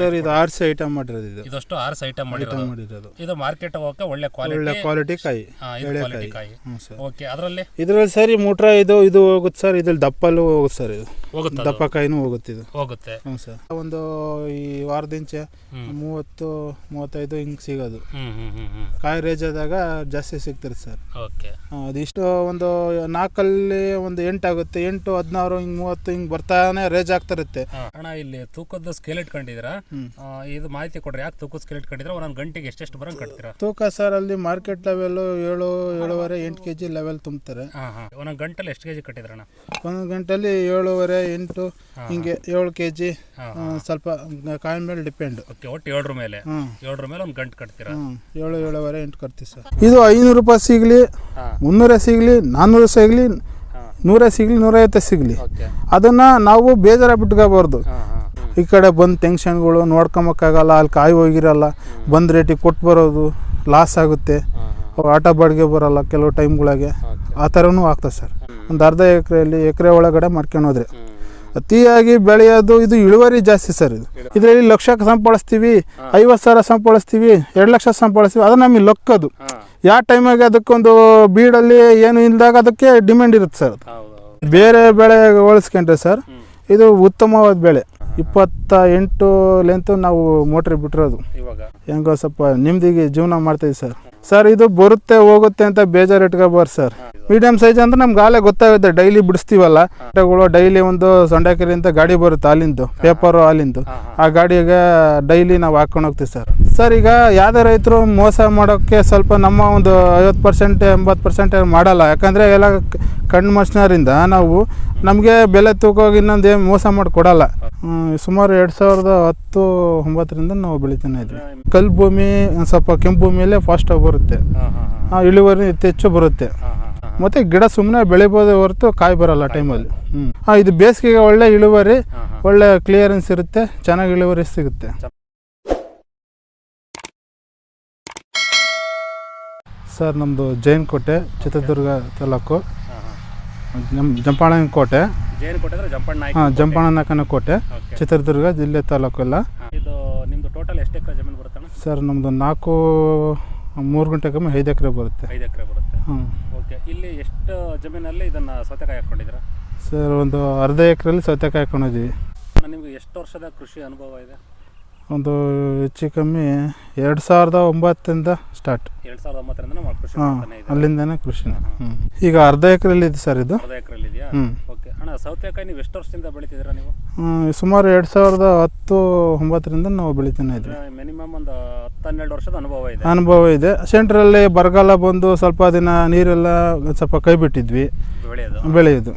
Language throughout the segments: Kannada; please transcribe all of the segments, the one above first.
ಸರ್ ಇದು ಆರ್ಸಿ ಐಟಮ್ ಮಾಡಿರೋದು ಇದು. ಇದಷ್ಟು ಆರ್ಸ್ ಐಟಮ್ ಮಾಡಿರೋದು. ಮಾಡಿರೋದು. ಇದು ಮಾರ್ಕೆಟ್ ಹೋಗಕ್ಕೆ ಒಳ್ಳೆ ಒಳ್ಳೆ ಕ್ವಾಲಿಟಿ ಕ್ವಾಲಿಟಿ ಕಾಯಿ. ಎಳೆ ಕ್ವಾಲಿಟಿ ಕಾಯಿ. ಕಾಯಿ. ಓಕೆ ಅದರಲ್ಲಿ? ಇದರಲ್ಲಿ ಸರಿ ಮೂಟ್ರ ಇದು ಇದು ಹೋಗುತ್ತೆ ಸರ್ ಇದ್ರಲ್ಲಿ ದಪ್ಪಲ್ಲೂ ಹೋಗುತ್ತೆ ಸರ್ ಇದು. ಹೋಗುತ್ತೆ. ದಪ್ಪ ಕಾಯಿನೂ ಹೋಗುತ್ತೆ ಇದು. ಹೋಗುತ್ತೆ. ಹ್ಞೂ ಸರ್ ಒಂದು ಈ ವಾರದಿಂಚೆ. ಮೂವತ್ತು ಮೂವತ್ತೈದು ಹಿಂಗೆ ಸಿಗೋದು. ಕಾಯಿ ರೇಜ್ ಆದಾಗ ಜಾಸ್ತಿ ಸಿಗ್ತದೆ ಸರ್ ಓಕೆ ಅದಿಷ್ಟು ಒಂದು ನಾಲ್ಕಲ್ಲಿ ಒಂದು ಎಂಟು ಆಗುತ್ತೆ. ಎಂಟು ಹದಿನಾರು ಹಿಂಗೆ ಮೂವತ್ತು ಹಿಂಗೆ ಬರ್ತಾನೆ ರೇಜ್ ಆಗ್ತಿರುತ್ತೆ ಅಣ್ಣ ಇಲ್ಲಿ ತೂಕದ ಸ್ಕೇಲ್ ಇಟ್ಕೊಂಡಿದ್ದೀರಾ? ಇದು ಮಾಹಿತಿ ಕೊಡ್ರಿ. ಯಾಕೆ ತೂಕದ ಸ್ಕೇಲ್ ಕಟ್ಟಿದ್ರೆ ಒಂದೊಂದು ಗಂಟೆಗೆ ಎಷ್ಟೆಷ್ಟು ಬರಂಗ್ ಕಟ್ತೀರಾ? ತೂಕ ಸರ್ ಅಲ್ಲಿ ಮಾರ್ಕೆಟ್ ಲೆವೆಲ್ ಏಳು ಏಳುವರೆ ಎಂಟು ಕೆ ಜಿ ಲೆವೆಲ್ ತುಂಬ್ತಾರೆ. ಹಾಂ ಹಾಂ. ಒಂದೊಂದು ಗಂಟೆಲಿ ಎಷ್ಟು ಕೆ ಜಿ ಕಟ್ಟಿದ್ರಣ್ಣ? ಒಂದೊಂದು ಗಂಟೆಲಿ ಏಳುವರೆ ಎಂಟು ಹಿಂಗೆ ಏಳು ಕೆ ಜಿ ಸ್ವಲ್ಪ ಕಾಯಿನ ಮೇಲೆ ಡಿಪೆಂಡ್ ಓಕೆ ಒಟ್ಟು ಏಳರ ಮೇಲೆ? ಏಳರ ಮೇಲೆ ಒಂದು ಗಂಟೆ ಕಟ್ತೀರಾ? ಏಳು ಏಳುವರೆ ಎಂಟು ಕಟ್ತೀವಿ ಸರ್. ಇದು ಐನೂರು ರೂಪಾಯಿ ಸಿಗಲಿ ಮುನ್ನೂರ ಸಿಗಲಿ ನಾನ್ನೂರು ಸಿಗಲಿ ಸಿಗ್ಲಿ ನೂರೇ ಸಿಗಲಿ ನೂರೈವತ್ತು ಸಿಗಲಿ. ಓಕೆ. ಅದನ್ನು ನಾವು ಬೇಜಾರ ಬಿಟ್ಕೋಬಾರ್ದು. ಈ ಕಡೆ ಬಂದು ಟೆನ್ಷನ್ಗಳು ನೋಡ್ಕೊಂಬಕ್ಕಾಗಲ್ಲ ಅಲ್ಲಿ ಕಾಯಿ ಹೋಗಿರಲ್ಲ ಬಂದು ರೇಟಿಗೆ ಕೊಟ್ಟು ಬರೋದು ಲಾಸ್ ಆಗುತ್ತೆ. ಆಟೋ ಬಾಡಿಗೆ ಬರಲ್ಲ ಕೆಲವು ಟೈಮ್ಗಳಿಗೆ. ಆ ಥರನೂ ಆಗ್ತದೆ ಸರ್. ಒಂದು ಅರ್ಧ ಎಕರೆಯಲ್ಲಿ ಎಕರೆ ಒಳಗಡೆ ಮಾಡ್ಕೊಂಡು ಹೋದ್ರೆ. ಅತಿಯಾಗಿ ಬೆಳೆಯೋದು ಇದು ಇಳುವರಿ ಜಾಸ್ತಿ ಸರ್ ಇದು. ಇದರಲ್ಲಿ ಲಕ್ಷಕ್ಕೆ ಸಂಪಾದಿಸ್ತೀವಿ ಐವತ್ತು ಸಾವಿರ ಸಂಪಾದಿಸ್ತೀವಿ ಎರಡು ಲಕ್ಷ ಸಂಪಾದಿಸ್ತೀವಿ ಅದು ನಮಗೆ ಲೊಕ್ಕದು. ಯಾವ ಟೈಮಾಗೆ ಅದಕ್ಕೊಂದು ಬೀಡಲ್ಲಿ ಏನು ಇಲ್ದಾಗ ಅದಕ್ಕೆ ಡಿಮ್ಯಾಂಡ್ ಇರುತ್ತೆ ಸರ್ ಬೇರೆ ಬೆಳೆ ಹೋಲಿಸ್ಕೊಂಡ್ರೆ ಸರ್ ಇದು ಉತ್ತಮವಾದ ಬೆಳೆ. ಇಪ್ಪತ್ತ ಎಂಟು ಲೆಂತ್ ನಾವು ಮೋಟ್ರಿ ಬಿಟ್ಟಿರೋದು. ಇವಾಗ? ಹೆಂಗೋ ಸ್ವಲ್ಪ ನಿಮ್ದಿಗೆ ಜೀವನ ಮಾಡ್ತೀವಿ ಸರ್. ಸರ್ ಇದು ಬರುತ್ತೆ, ಹೋಗುತ್ತೆ ಅಂತ ಬೇಜಾರು ಇಟ್ಕೋಬಾರ್ದು ಸರ್ ಮೀಡಿಯಂ ಸೈಜ್ ಅಂದ್ರೆ ನಮ್ಗೆ ಆಲೇ ಗೊತ್ತಾಗುತ್ತೆ ಡೈಲಿ ಬಿಡಿಸ್ತೀವಲ್ಲ? ಆಟೋಗಳು ಡೈಲಿ ಒಂದು ಸೊಂಡಕೆರೆ ಅಂತ ಗಾಡಿ ಬರುತ್ತೆ ಹಾಲಿಂದು ಪೇಪರು ಹಾಲಿಂದು ಆ ಗಾಡಿಗೆ ಡೈಲಿ ನಾವು ಹಾಕೊಂಡು ಹೋಗ್ತೀವಿ ಸರ್ ಸರ್ ಈಗ ಯಾವುದೇ ರೈತರು ಮೋಸ ಮಾಡೋಕ್ಕೆ ಸ್ವಲ್ಪ ನಮ್ಮ ಒಂದು ಐವತ್ತು ಪರ್ಸೆಂಟ್ ಎಂಬತ್ತು ಪರ್ಸೆಂಟ್ ಮಾಡಲ್ಲ. ಯಾಕಂದರೆ ಎಲ್ಲ ಕಣ್ಣು ಮನುಷ್ಯರಿಂದ ನಾವು ನಮಗೆ ಬೆಲೆ ತೂಕೋಗಿ ಇನ್ನೊಂದು ಮೋಸ ಮಾಡಿ ಕೊಡಲ್ಲ. ಸುಮಾರು ಎರಡು ಸಾವಿರದ ಹತ್ತು ಒಂಬತ್ತರಿಂದ ನಾವು ಬೆಳಿತಾನೆ ಇದ್ವಿ. ಕಲ್ಲು ಭೂಮಿ, ಸ್ವಲ್ಪ ಕೆಂಪು ಭೂಮಿಯಲ್ಲೇ ಫಾಸ್ಟಾಗಿ ಬರುತ್ತೆ. ಇಳುವರಿ ಹೆಚ್ಚು ಬರುತ್ತೆ. ಮತ್ತೆ ಗಿಡ ಸುಮ್ಮನೆ ಬೆಳಿಬೋದು ಹೊರತು ಕಾಯಿ ಬರಲ್ಲ ಟೈಮಲ್ಲಿ ಹ್ಞೂ ಹಾಂ ಇದು ಬೇಸಿಗೆಗೆ ಒಳ್ಳೆ ಇಳುವರಿ ಒಳ್ಳೆ ಕ್ಲಿಯರೆನ್ಸ್ ಇರುತ್ತೆ ಚೆನ್ನಾಗಿ ಇಳುವರಿ ಸಿಗುತ್ತೆ. ಸರ್ ನಮ್ಮದು ಜೈನಕೋಟೆ ಚಿತ್ರದುರ್ಗ ತಾಲೂಕು. ಜಂಪಾಳನ ಕೋಟೆ. ಜೇನು ಹಾಂ ಕೋಟೆ. ಚಿತ್ರದುರ್ಗ ಜಿಲ್ಲೆ ತಾಲೂಕು ಎಲ್ಲ. ಸರ್ ನಮ್ಮದು ನಾಲ್ಕು ಮೂರು ಗಂಟೆ ಕಮ್ಮಿ ಐದು ಎಕರೆ ಬರುತ್ತೆ. ಐದು ಎಕರೆ ಬರುತ್ತೆ. ಹ್ಞೂ ಓಕೆ ಇಲ್ಲಿ ಎಷ್ಟು ಜಮೀನಲ್ಲಿ ಇದನ್ನು ಸೌತೆಕಾಯಿ ಹಾಕ್ಕೊಂಡಿದ್ದೀರಾ ಸರ್ ಒಂದು ಅರ್ಧ ಎಕರೆಯಲ್ಲಿ ಸೌತೆಕಾಯಿ ಹಾಕೊಂಡಿದ್ದೀವಿ. ನಿಮಗೆ ಎಷ್ಟು ವರ್ಷದ ಕೃಷಿ ಅನುಭವ ಇದೆ? ಒಂದು ಹೆಚ್ಚು ಕಮ್ಮಿ ಎರಡು ಸಾವಿರದ ಒಂಬತ್ತರಿಂದ ಸ್ಟಾರ್ಟ್ ಎರಡು ಸಾವಿರದ ಒಂಬತ್ತರಿಂದ ಕೃಷಿ ಹಾಂ ಅಲ್ಲಿಂದನೇ ಕೃಷಿನ. ಹ್ಞೂ ಈಗ ಅರ್ಧ ಎಕರೆಯಲ್ಲಿ ಇದೆ ಸರ್ ಇದು. ಅರ್ಧ ಎಕರೆಯಲ್ಲಿ ಇದೆಯಾ ಹ್ಞೂ ಅಣ್ಣ ಸೌತೆಕಾಯಿ ನೀವು ಎಷ್ಟು ವರ್ಷದಿಂದ ಬೆಳಿತಿದ್ದೀರಾ ನೀವು? ಸುಮಾರು ಎರಡು ಸಾವಿರದ ಹತ್ತು ಒಂಬತ್ತರಿಂದ ನಾವು ಬೆಳಿತಾನೆ ಇದ್ವಿ. ಮಿನಿಮಮ್ ಒಂದು ಹತ್ತು ಹನ್ನೆರಡು ವರ್ಷದ ಅನುಭವ ಇದೆ. ಅನುಭವ ಇದೆ. ಸೆಂಟ್ರಲ್ಲಿ ಬರಗಾಲ ಬಂದು ಸ್ವಲ್ಪ ದಿನ ನೀರೆಲ್ಲ ಸ್ವಲ್ಪ ಕೈ ಬಿಟ್ಟಿದ್ವಿ. ಬೆಳೆಯೋದು.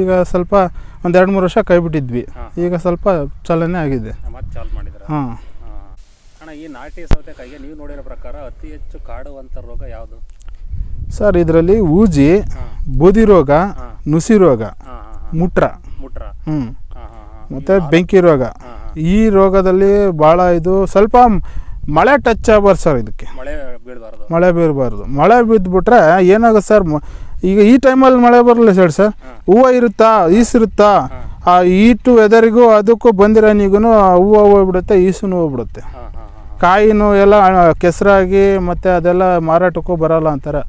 ಈಗ ಸ್ವಲ್ಪ ಒಂದು ಎರಡು ಮೂರು ವರ್ಷ ಕೈ ಬಿಟ್ಟಿದ್ವಿ. ಈಗ ಸ್ವಲ್ಪ ಚಾಲನೆ ಆಗಿದೆ. ಮತ್ತೆ ಚಾಲು ಮಾಡಿದ್ದೀರಾ? ಹಾಂ. ಅಣ್ಣ ಈ ನಾಟಿ ಸೌತೆಕಾಯಿಗೆ ನೀವು ನೋಡಿರೋ ಪ್ರಕಾರ ಅತಿ ಹೆಚ್ಚು ಕಾಡುವಂಥ ರೋಗ ಯಾವುದು? ಸರ್ ಇದರಲ್ಲಿ ಊಜಿ ಬೂದಿ ರೋಗ ನುಸಿ ರೋಗ ಮುಟ್ರ ಮುಟ್ರ ಹ್ಞೂ ಮತ್ತು ಬೆಂಕಿ ರೋಗ. ಈ ರೋಗದಲ್ಲಿ ಭಾಳ ಇದು ಸ್ವಲ್ಪ ಮಳೆ ಟಚ್ ಆಗ್ಬಾರ್ದು ಸರ್ ಇದಕ್ಕೆ. ಮಳೆ ಬೀಳಬಾರ್ದು. ಮಳೆ ಬೀರಬಾರ್ದು ಮಳೆ ಬಿದ್ದುಬಿಟ್ರೆ ಏನಾಗುತ್ತೆ ಸರ್ ಈಗ ಈ ಟೈಮಲ್ಲಿ ಮಳೆ ಬರಲ್ಲ ಸರ್ ಸರ್. ಹೂವು ಇರುತ್ತಾ? ಈಸಿರುತ್ತಾ. ಆ ಈಟು ವೆದರಿಗೂ ಅದಕ್ಕೂ ಬಂದಿರೋನಿಗೂ ಹೂವು ಹೋಗ್ಬಿಡುತ್ತೆ ಈಸುನು ಹೋಗ್ಬಿಡುತ್ತೆ. ಕಾಯಿನೂ ಎಲ್ಲ ಕೆಸರಾಗಿ ಮತ್ತು ಅದೆಲ್ಲ ಮಾರಾಟಕ್ಕೂ ಬರಲ್ಲ ಅಂತಾರೆ.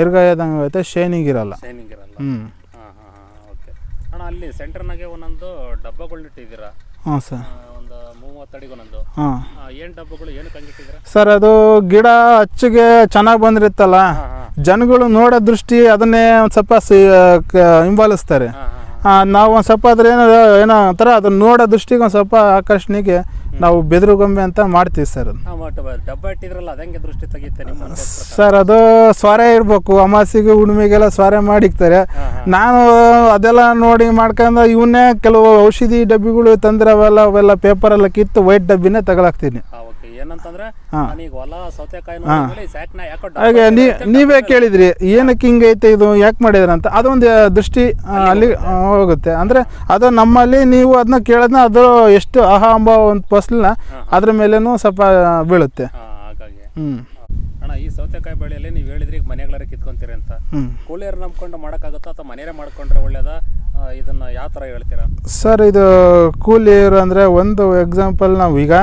ಎರ್ಗಾಯದಂಗೆ ಆಗುತ್ತೆ ಶೈನಿಂಗ್ ಇರಲ್ಲ. ಹ್ಞೂ ಅಲ್ಲಿ ಸೆಂಟರ್ನಾಗೆ ಒಂದೊಂದು ಡಬ್ಬಗಳ್ನಿಟ್ಟಿದ್ದೀರಾ ಹಾಂ ಸರ್ ಒಂದು ಒಂದೊಂದು. ಹಾಂ. ಏನು ಡಬ್ಬಗಳು ಸರ್ ಅದು ಗಿಡ ಅಚ್ಚಿಗೆ ಚೆನ್ನಾಗಿ ಬಂದಿರುತ್ತಲ್ಲ? ಜನಗಳು ನೋಡೋ ದೃಷ್ಟಿ ಅದನ್ನೇ ಒಂದು ಸ್ವಲ್ಪ ಸಿ ಕ- ಹಿಂಬಾಲಿಸ್ತಾರೆ. ಹಾಂ. ನಾವು ಒಂದು ಸ್ವಲ್ಪ ಅದ್ರ ಏನೋ ಏನೋ ಒಂಥರ ಅದನ್ನ ನೋಡೋ ದೃಷ್ಟಿಗೆ ಒಂದು ಸ್ವಲ್ಪ ಆಕರ್ಷಣೆಗೆ ನಾವು ಬೆದರುಗೊಂಬೆ ಅಂತ ಮಾಡ್ತೀವಿ ಸರ್ ಸರ್ ಅದು ಸ್ವಾರೆ ಇರಬೇಕು. ಅಮಾಸಿಗೆ ಹುಣ್ಣಿಮೆಗೆಲ್ಲ ಸ್ವಾರೆ ಮಾಡಿಕ್ತಾರೆ. ನಾನು ಅದೆಲ್ಲ ನೋಡಿ ಮಾಡ್ಕೊಂಡು ಇವನ್ನೇ ಕೆಲವು ಔಷಧಿ ಡಬ್ಬಿಗಳು ತಂದ್ರೆ ಅವೆಲ್ಲ ಅವೆಲ್ಲ ಪೇಪರೆಲ್ಲ ಕಿತ್ತು ವೈಟ್ ಡಬ್ಬಿನೇ ತಗೊಳಕ್ತೀನಿ. ಏನಂತಂದ್ರೆ. ನಾನೀಗ ಹೊಲ ಸೌತೆಕಾಯಿ ನೀವೇ ಕೇಳಿದ್ರಿ ಏನಕ್ಕೆ ಹಿಂಗೈತೆ ಇದು ಯಾಕೆ ಮಾಡಿದ್ರ ಅಂತ. ಅದೊಂದು ದೃಷ್ಟಿ ಅಲ್ಲಿ ಹೋಗುತ್ತೆ. ಅಂದ್ರೆ ಅದು ನಮ್ಮಲ್ಲಿ ನೀವು ಅದನ್ನ ಕೇಳದ್ನ ಅದು ಎಷ್ಟು ಅಹಾ ಅಂಬ ಒಂದು ಫಸಲನ್ನ ಹಾಂ. ಅದ್ರ ಮೇಲೇನು ಸ್ವಲ್ಪ ಬೀಳುತ್ತೆ. ಹ್ಮ್ ಹಾಗಾಗಿ. ಅಣ್ಣ ಈ ಸೌತೆಕಾಯಿ ಬೆಳೆಯಲ್ಲಿ ನೀವು ಹೇಳಿದ್ರಿ ಈಗ ಮನೆಗಳಾರೆ ಕಿತ್ಕೊಂತೀರಿ ಅಂತ. ಕೂಲಿಯರ್ ನಂಬ್ಕೊಂಡು ಮಾಡೋಕ್ಕಾಗುತ್ತಾ ಅಥವಾ ಮನೆಯೇ ಮಾಡ್ಕೊಂಡ್ರೆ ಒಳ್ಳೇದಾ? ಇದನ್ನ ಯಾವ ಥರ ಹೇಳ್ತೀರಾ? ಸರ್ ಇದು ಕೂಲಿ ಅಂದರೆ ಒಂದು ಎಕ್ಸಾಂಪಲ್ ನಾವು ಈಗ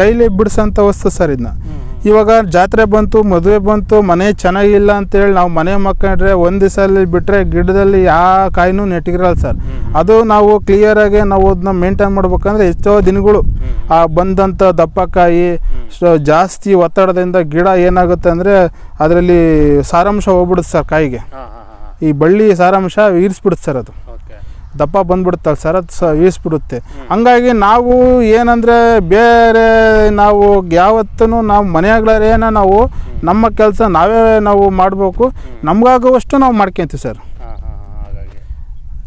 ಡೈಲಿ ಬಿಡಿಸೋಂಥ ವಸ್ತು ಸರ್ ಇದನ್ನ ಇವಾಗ ಜಾತ್ರೆ ಬಂತು ಮದುವೆ ಬಂತು ಮನೆ ಚೆನ್ನಾಗಿಲ್ಲ ಅಂತೇಳಿ ನಾವು ಮನೆ ಮಕ್ಕಂಡ್ರೆ ಒಂದು ದಿವಸಲ್ಲಿ ಬಿಟ್ಟರೆ ಗಿಡದಲ್ಲಿ ಯಾವ ಕಾಯಿನೂ ನೆಟ್ಟಿಗಿರಲ್ಲ ಸರ್. ಅದು ನಾವು ಕ್ಲಿಯರಾಗಿ ನಾವು ಅದನ್ನ ಮೇಂಟೈನ್ ಮಾಡ್ಬೇಕಂದ್ರೆ ಎಷ್ಟೋ ದಿನಗಳು ಆ ಬಂದಂಥ ದಪ್ಪಕಾಯಿ ಜಾಸ್ತಿ ಒತ್ತಡದಿಂದ ಗಿಡ ಏನಾಗುತ್ತೆ ಅಂದರೆ ಅದರಲ್ಲಿ ಸಾರಾಂಶ ಹೋಗ್ಬಿಡುತ್ತೆ ಸರ್ ಕಾಯಿಗೆ. ಈ ಬಳ್ಳಿ ಸಾರಾಂಶ ಇರಿಸ್ಬಿಡುತ್ತೆ ಸರ್ ಅದು. ದಪ್ಪ ಬಂದ್ಬಿಡುತ್ತಲ್ಲ ಸರ್ ಅದು ಸ ಇಳಿಸ್ಬಿಡುತ್ತೆ ಹಂಗಾಗಿ ನಾವು ಏನಂದರೆ ಬೇರೆ ನಾವು ಯಾವತ್ತೂ ನಾವು ಮನೆಯಾಗ್ಲಾರೇನ ನಾವು ನಮ್ಮ ಕೆಲಸ ನಾವೇ ನಾವು ಮಾಡಬೇಕು. ನಮಗಾಗುವಷ್ಟು ನಾವು ಮಾಡ್ಕೊತೀವಿ ಸರ್.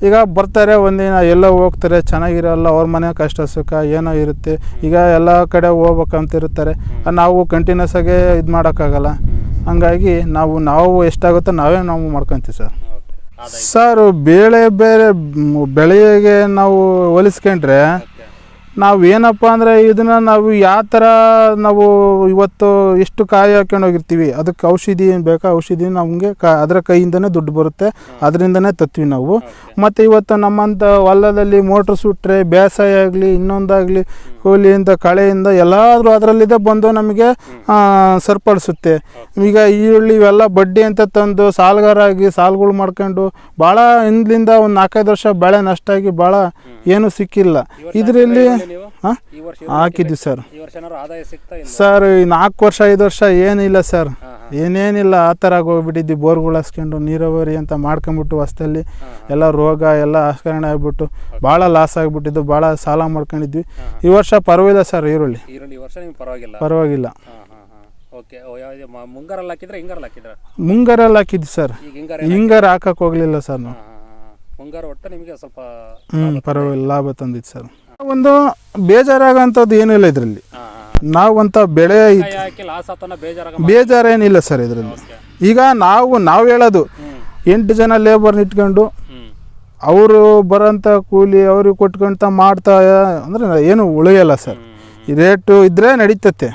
ಈಗ ಬರ್ತಾರೆ ಒಂದಿನ ಎಲ್ಲೋ ಹೋಗ್ತಾರೆ ಚೆನ್ನಾಗಿರಲ್ಲ ಅವ್ರ ಮನೆ ಕಷ್ಟ ಸುಖ ಏನೋ ಇರುತ್ತೆ. ಈಗ ಎಲ್ಲ ಕಡೆ ಹೋಗ್ಬೇಕಂತಿರ್ತಾರೆ ನಾವು ಕಂಟಿನ್ಯೂಸ್ ಆಗಿ ಇದು ಮಾಡೋಕ್ಕಾಗಲ್ಲ ಹಂಗಾಗಿ ನಾವು ನಾವು ಎಷ್ಟಾಗುತ್ತೋ ನಾವೇ ನಾವು ಮಾಡ್ಕೊತೀವಿ ಸರ್. ಸರ್ ಬೇಳೆ ಬೇರೆ ಬೆಳೆಗೆ ನಾವು ಹೋಲಿಸ್ಕೊಂಡ್ರೆ ನಾವು ಏನಪ್ಪ ಅಂದರೆ ಇದನ್ನು ನಾವು ಯಾವ ಥರ ನಾವು ಇವತ್ತು ಎಷ್ಟು ಕಾಯಿ ಹಾಕ್ಕೊಂಡು ಹೋಗಿರ್ತೀವಿ ಅದಕ್ಕೆ ಔಷಧಿ ಏನು ಬೇಕಾ ಔಷಧಿ ನಮಗೆ ಕ ಅದರ ಕೈಯಿಂದನೇ ದುಡ್ಡು ಬರುತ್ತೆ ಅದರಿಂದನೇ ತತ್ವಿ ನಾವು. ಮತ್ತು ಇವತ್ತು ನಮ್ಮಂಥ ಹೊಲದಲ್ಲಿ ಮೋಟ್ರ್ ಸುಟ್ಟರೆ ಬೇಸಾಯ ಆಗಲಿ ಇನ್ನೊಂದಾಗಲಿ ಕೂಲಿಯಿಂದ ಕಳೆಯಿಂದ ಎಲ್ಲಾದರೂ ಅದರಲ್ಲಿದೆ ಬಂದು ನಮಗೆ ಸರಿಪಡಿಸುತ್ತೆ. ಈಗ ಈರುಳ್ಳಿ ಇವೆಲ್ಲ ಬಡ್ಡಿ ಅಂತ ತಂದು ಸಾಲಗಾರಾಗಿ ಸಾಲಗಳು ಮಾಡ್ಕೊಂಡು ಭಾಳ ಹಿಂದ್ಲಿಂದ ಒಂದು ನಾಲ್ಕೈದು ವರ್ಷ ಬೆಳೆ ನಷ್ಟ ಆಗಿ ಭಾಳ ಏನೂ ಸಿಕ್ಕಿಲ್ಲ. ಇದರಲ್ಲಿ ಹಾಕಿದ್ವಿ ಸರ್. ಸರ್ ಈ ನಾಲ್ಕು ವರ್ಷ ಐದು ವರ್ಷ ಏನಿಲ್ಲ ಸರ್. ಏನೇನಿಲ್ಲ ಆ ಥರ ಹೋಗ್ಬಿಟ್ಟಿದ್ವಿ ಬೋರ್ಗಳು ಹಾಸ್ಕೊಂಡು ನೀರಾವರಿ ಅಂತ ಮಾಡ್ಕೊಂಬಿಟ್ಟು ಹೊಸ್ದಲ್ಲಿ ಎಲ್ಲ ರೋಗ ಎಲ್ಲ ಆಸ್ಕರಣೆ ಆಗ್ಬಿಟ್ಟು ಭಾಳ ಲಾಸ್ ಆಗಿಬಿಟ್ಟಿದ್ದು ಭಾಳ ಸಾಲ ಮಾಡ್ಕೊಂಡಿದ್ವಿ. ಈ ವರ್ಷ ಪರವಾಗಿಲ್ಲ ಸರ್ ಈರುಳ್ಳಿ. ಪರವಾಗಿಲ್ಲ? ಮುಂಗಾರಲ್ಲಿ ಹಾಕಿದ್ವಿ ಸರ್. ಹಿಂಗಾರ ಹಾಕಕ್ಕೆ ಹೋಗ್ಲಿಲ್ಲ ಸರ್ ನಾವು. ಮುಂಗಾರು ಒಟ್ಟು ನಿಮಗೆ ಸ್ವಲ್ಪ ಹ್ಞೂ ಪರವಾಗಿಲ್ಲ ಲಾಭ ತಂದಿತ್ತು ಸರ್. ಒಂದು ಬೇಜಾರಾಗೋಂಥದ್ದು ಏನಿಲ್ಲ ಇಲ್ಲ ಇದರಲ್ಲಿ. ನಾವಂತ ಬೆಳೆ ಬೇಜಾರೇನಿಲ್ಲ ಸರ್ ಇದರಲ್ಲಿ. ಈಗ ನಾವು ನಾವು ಹೇಳೋದು ಎಂಟು ಜನ ಲೇಬರ್ನ ಇಟ್ಕೊಂಡು ಅವರು ಬರೋಂಥ ಕೂಲಿ ಅವ್ರಿಗೆ ಕೊಟ್ಕೊಂತ ಮಾಡ್ತಾ ಅಂದರೆ ಏನು ಉಳಿಯಲ್ಲ ಸರ್. ರೇಟು ಇದ್ದರೆ ನಡೀತತ್ತೆ.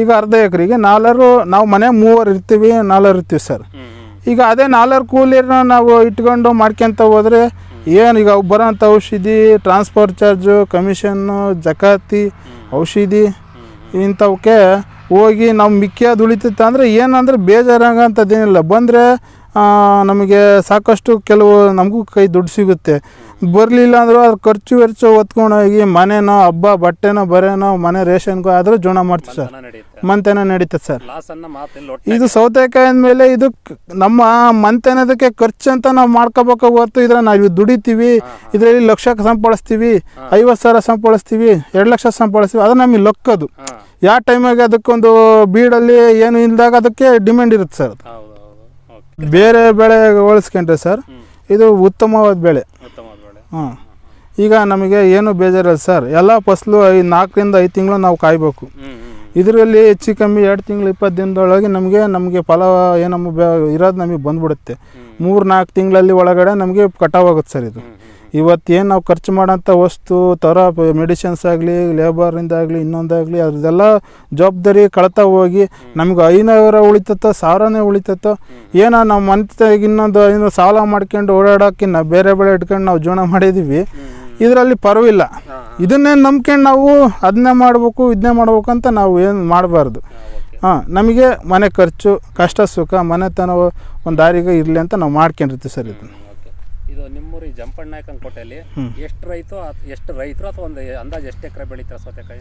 ಈಗ ಅರ್ಧ ಎಕರೆಗೆ ನಾಲ್ವರು ನಾವು ಮನೆ ಮೂವರು ಇರ್ತೀವಿ ನಾಲ್ವರು ಇರ್ತೀವಿ ಸರ್. ಈಗ ಅದೇ ನಾಲ್ವರು ಕೂಲಿನ ನಾವು ಇಟ್ಕೊಂಡು ಮಾಡ್ಕೊಂತ ಹೋದರೆ ಏನು ಈಗ ಬರೋಂಥ ಔಷಧಿ ಟ್ರಾನ್ಸ್ಪೋರ್ಟ್ ಚಾರ್ಜು ಕಮಿಷನ್ನು ಜಕಾತಿ ಔಷಧಿ ಇಂಥವಕ್ಕೆ ಹೋಗಿ ನಾವು ಮಿಕ್ಕಿಯೋದು ಉಳಿತೈತೆ ಅಂದರೆ ಏನಂದ್ರೆ ಬೇಜಾರಾಗೋಂಥದ್ದೇನಿಲ್ಲ. ಬಂದರೆ ನಮಗೆ ಸಾಕಷ್ಟು ಕೆಲವು ನಮಗೂ ಕೈ ದುಡ್ಡು ಸಿಗುತ್ತೆ. ಬರಲಿಲ್ಲ ಅಂದರೂ ಅದ್ರ ಖರ್ಚು ವೆಚ್ಚ ಹೊತ್ಕೊಂಡೋಗಿ ಮನೆನೋ ಹಬ್ಬ ಬಟ್ಟೆನೋ ಬರೇನೋ ಮನೆ ರೇಷನ್ಗೋ ಆದರೂ ಜೋಣ ಮಾಡ್ತೀವಿ ಸರ್. ಮಂತೆನೋ ನಡೀತದೆ ಸರ್. ಇದು ಸೌತೆಕಾಯಿ ಅಂದಮೇಲೆ ಇದು ನಮ್ಮ ಮಂತೆನೋದಕ್ಕೆ ಖರ್ಚು ಅಂತ ನಾವು ಮಾಡ್ಕೋಬೇಕು ಹೊರತು ಇದ್ರೆ ನಾವು ದುಡಿತೀವಿ ಇದರಲ್ಲಿ ಲಕ್ಷಕ್ಕೆ ಸಂಪಾದಿಸ್ತೀವಿ ಐವತ್ತು ಸಾವಿರ ಸಂಪಾದಿಸ್ತೀವಿ ಎರಡು ಲಕ್ಷ ಸಂಪಾದಿಸ್ತೀವಿ ಅದು ನಮಗೆ ಲೊಕ್ಕದು. ಯಾವ ಟೈಮಾಗೆ ಅದಕ್ಕೊಂದು ಬೀಡಲ್ಲಿ ಏನು ಇಲ್ದಾಗ ಅದಕ್ಕೆ ಡಿಮ್ಯಾಂಡ್ ಇರುತ್ತೆ ಸರ್ ಬೇರೆ ಬೆಳೆ ಹೋಲಿಸ್ಕೊಂಡ್ರೆ ಸರ್ ಇದು ಉತ್ತಮವಾದ ಬೆಳೆ. ಉತ್ತಮವಾದ ಬೆಳೆ. ಹಾಂ. ಈಗ ನಮಗೆ ಏನು ಬೇಜಾರಲ್ಲ ಸರ್ ಎಲ್ಲ ಫಸಲು ಐದು ನಾಲ್ಕರಿಂದ ಐದು ತಿಂಗಳು ನಾವು ಕಾಯಬೇಕು. ಇದರಲ್ಲಿ ಹೆಚ್ಚು ಕಮ್ಮಿ ಎರಡು ತಿಂಗಳು ಇಪ್ಪತ್ತು ದಿನದೊಳಗೆ ನಮಗೆ ನಮಗೆ ಫಲ ಏನಮ್ಮ ಬೆ ಇರೋದು ನಮಗೆ ಬಂದ್ಬಿಡುತ್ತೆ. ಮೂರು ನಾಲ್ಕು ತಿಂಗಳಲ್ಲಿ ಒಳಗಡೆ ನಮಗೆ ಕಟಾವಾಗುತ್ತೆ ಸರ್ ಇದು. ಇವತ್ತೇನು ನಾವು ಖರ್ಚು ಮಾಡೋಂಥ ವಸ್ತು ಥರ ಮೆಡಿಸಿನ್ಸ್ ಆಗಲಿ ಲೇಬರಿಂದಾಗಲಿ ಇನ್ನೊಂದಾಗಲಿ ಅದ್ರದ್ದೆಲ್ಲ ಜವಾಬ್ದಾರಿ ಕಳ್ತಾ ಹೋಗಿ ನಮ್ಗೆ ಐನೂರ ಉಳಿತತ್ತೋ ಸಾವಿರನೇ ಉಳಿತತ್ತೋ ಏನೋ ನಾವು ಮಂತಾಗಿ ಇನ್ನೊಂದು ಐನೂರು ಸಾಲ ಮಾಡ್ಕೊಂಡು ಓಡಾಡೋಕ್ಕಿನ್ನ ಬೇರೆ ಬೆಳೆ ಇಟ್ಕೊಂಡು ನಾವು ಜೀವನ ಮಾಡಿದ್ದೀವಿ ಇದರಲ್ಲಿ ಪರವಿಲ್ಲ ಇದನ್ನೇ ನಂಬ್ಕೊಂಡು ನಾವು ಅದನ್ನೇ ಮಾಡಬೇಕು ಇದನ್ನೇ ಮಾಡ್ಬೇಕು ಅಂತ ನಾವು ಏನು ಮಾಡಬಾರ್ದು. ಹಾಂ ನಮಗೆ ಮನೆ ಖರ್ಚು ಕಷ್ಟ ಸುಖ ಮನೆತನ ಒಂದು ದಾರಿಗೆ ಇರಲಿ ಅಂತ ನಾವು ಮಾಡ್ಕೊಂಡಿರ್ತೀವಿ ಸರ್ ಇದನ್ನು. ಇದು ನಿಮ್ಮೂರು ಈ ಜಂಪಣ್ಣ ಕೋಟೆಯಲ್ಲಿ ಎಷ್ಟು ರೈತರು ಎಷ್ಟು ರೈತರು ಅಥವಾ ಒಂದು ಅಂದಾಜು ಎಷ್ಟು ಎಕರೆ ಬೆಳೀತಾರೆ ಸೌತೆಕಾಯಿ?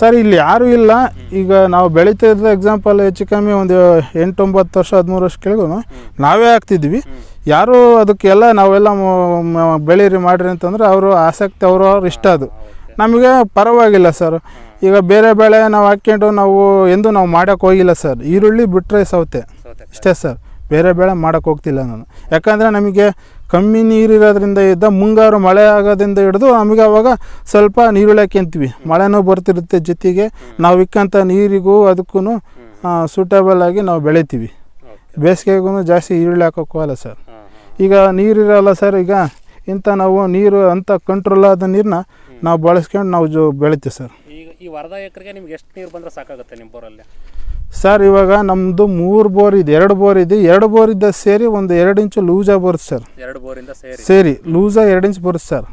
ಸರ್ ಇಲ್ಲಿ ಯಾರೂ ಇಲ್ಲ. ಈಗ ನಾವು ಬೆಳೀತಿದ್ದ ಎಕ್ಸಾಂಪಲ್ ಹೆಚ್ಚು ಕಮ್ಮಿ ಒಂದು ಎಂಟೊಂಬತ್ತು ವರ್ಷ ಹದಿಮೂರು ವರ್ಷ ಕೆಳಗೂ ನಾವೇ ಹಾಕ್ತಿದ್ವಿ ಯಾರು ಅದಕ್ಕೆಲ್ಲ ನಾವೆಲ್ಲ ಬೆಳೀರಿ ಮಾಡ್ರಿ ಅಂತಂದ್ರೆ ಅವರು ಆಸಕ್ತಿ ಅವರು ಅವ್ರ ಇಷ್ಟ ಅದು. ನಮಗೆ ಪರವಾಗಿಲ್ಲ ಸರ್. ಈಗ ಬೇರೆ ಬೆಳೆ ನಾವು ಹಾಕ್ಕೊಂಡು ನಾವು ಎಂದು ನಾವು ಮಾಡೋಕ್ಕೆ ಹೋಗಿಲ್ಲ ಸರ್. ಈರುಳ್ಳಿ ಬಿಟ್ಟರೆ ಸೌತೆ. ಇಷ್ಟೇ ಸರ್. ಬೇರೆ ಬೆಳೆ ಮಾಡೋಕ್ಕೆ ಹೋಗ್ತಿಲ್ಲ ನಾನು. ಯಾಕಂದರೆ ನಮಗೆ ಕಮ್ಮಿ ನೀರಿರೋದ್ರಿಂದ ಇದ್ದ ಮುಂಗಾರು ಮಳೆ ಆಗೋದ್ರಿಂದ ಹಿಡಿದು ನಮಗೆ ಅವಾಗ ಸ್ವಲ್ಪ ನೀರು ಹಾಕ್ಯಂತೀವಿ ಮಳೆನೂ ಬರ್ತಿರುತ್ತೆ ಜೊತೆಗೆ. ನಾವು ಇಕ್ಕಂಥ ನೀರಿಗೂ ಅದಕ್ಕೂ ಸೂಟೇಬಲ್ ಆಗಿ ನಾವು ಬೆಳಿತೀವಿ. ಬೇಸಿಗೆಗೂ ಜಾಸ್ತಿ ಈರುಳ್ಳಿ ಹಾಕೋಕ್ಕೆ ಹೋಗಲ್ಲ ಸರ್. ಈಗ ನೀರಿರಲ್ಲ ಸರ್ ಈಗ ಇಂಥ ನಾವು ನೀರು ಅಂಥ ಕಂಟ್ರೋಲ್ ಆದ ನೀರನ್ನ ನಾವು ಬಳಸ್ಕೊಂಡು ನಾವು ಜೋ ಬೆಳಿತೀವಿ ಸರ್. ಈಗ ಈ ಅರ್ಧ ಎಕರೆಗೆ ನಿಮ್ಗೆ ಎಷ್ಟು ನೀರು ಬಂದರೆ ಸಾಕಾಗುತ್ತೆ ನಿಮ್ಮ ಬೋರಲ್ಲಿ ಸರ್ ಇವಾಗ ನಮ್ಮದು ಮೂರು ಬೋರ್ ಇದೆ ಎರಡು ಬೋರ್ ಇದೆ ಎರಡು ಬೋರ್ ಇದ್ದ ಸೇರಿ ಒಂದು ಎರಡು ಇಂಚು ಲೂಸಾಗಿ ಬರುತ್ತೆ ಸರ್ ಎರಡು ಬೋರಿಂದ ಸೇರಿ. ಸೇರಿ ಲೂಸಾಗಿ ಎರಡು ಇಂಚು ಬರುತ್ತೆ ಸರ್.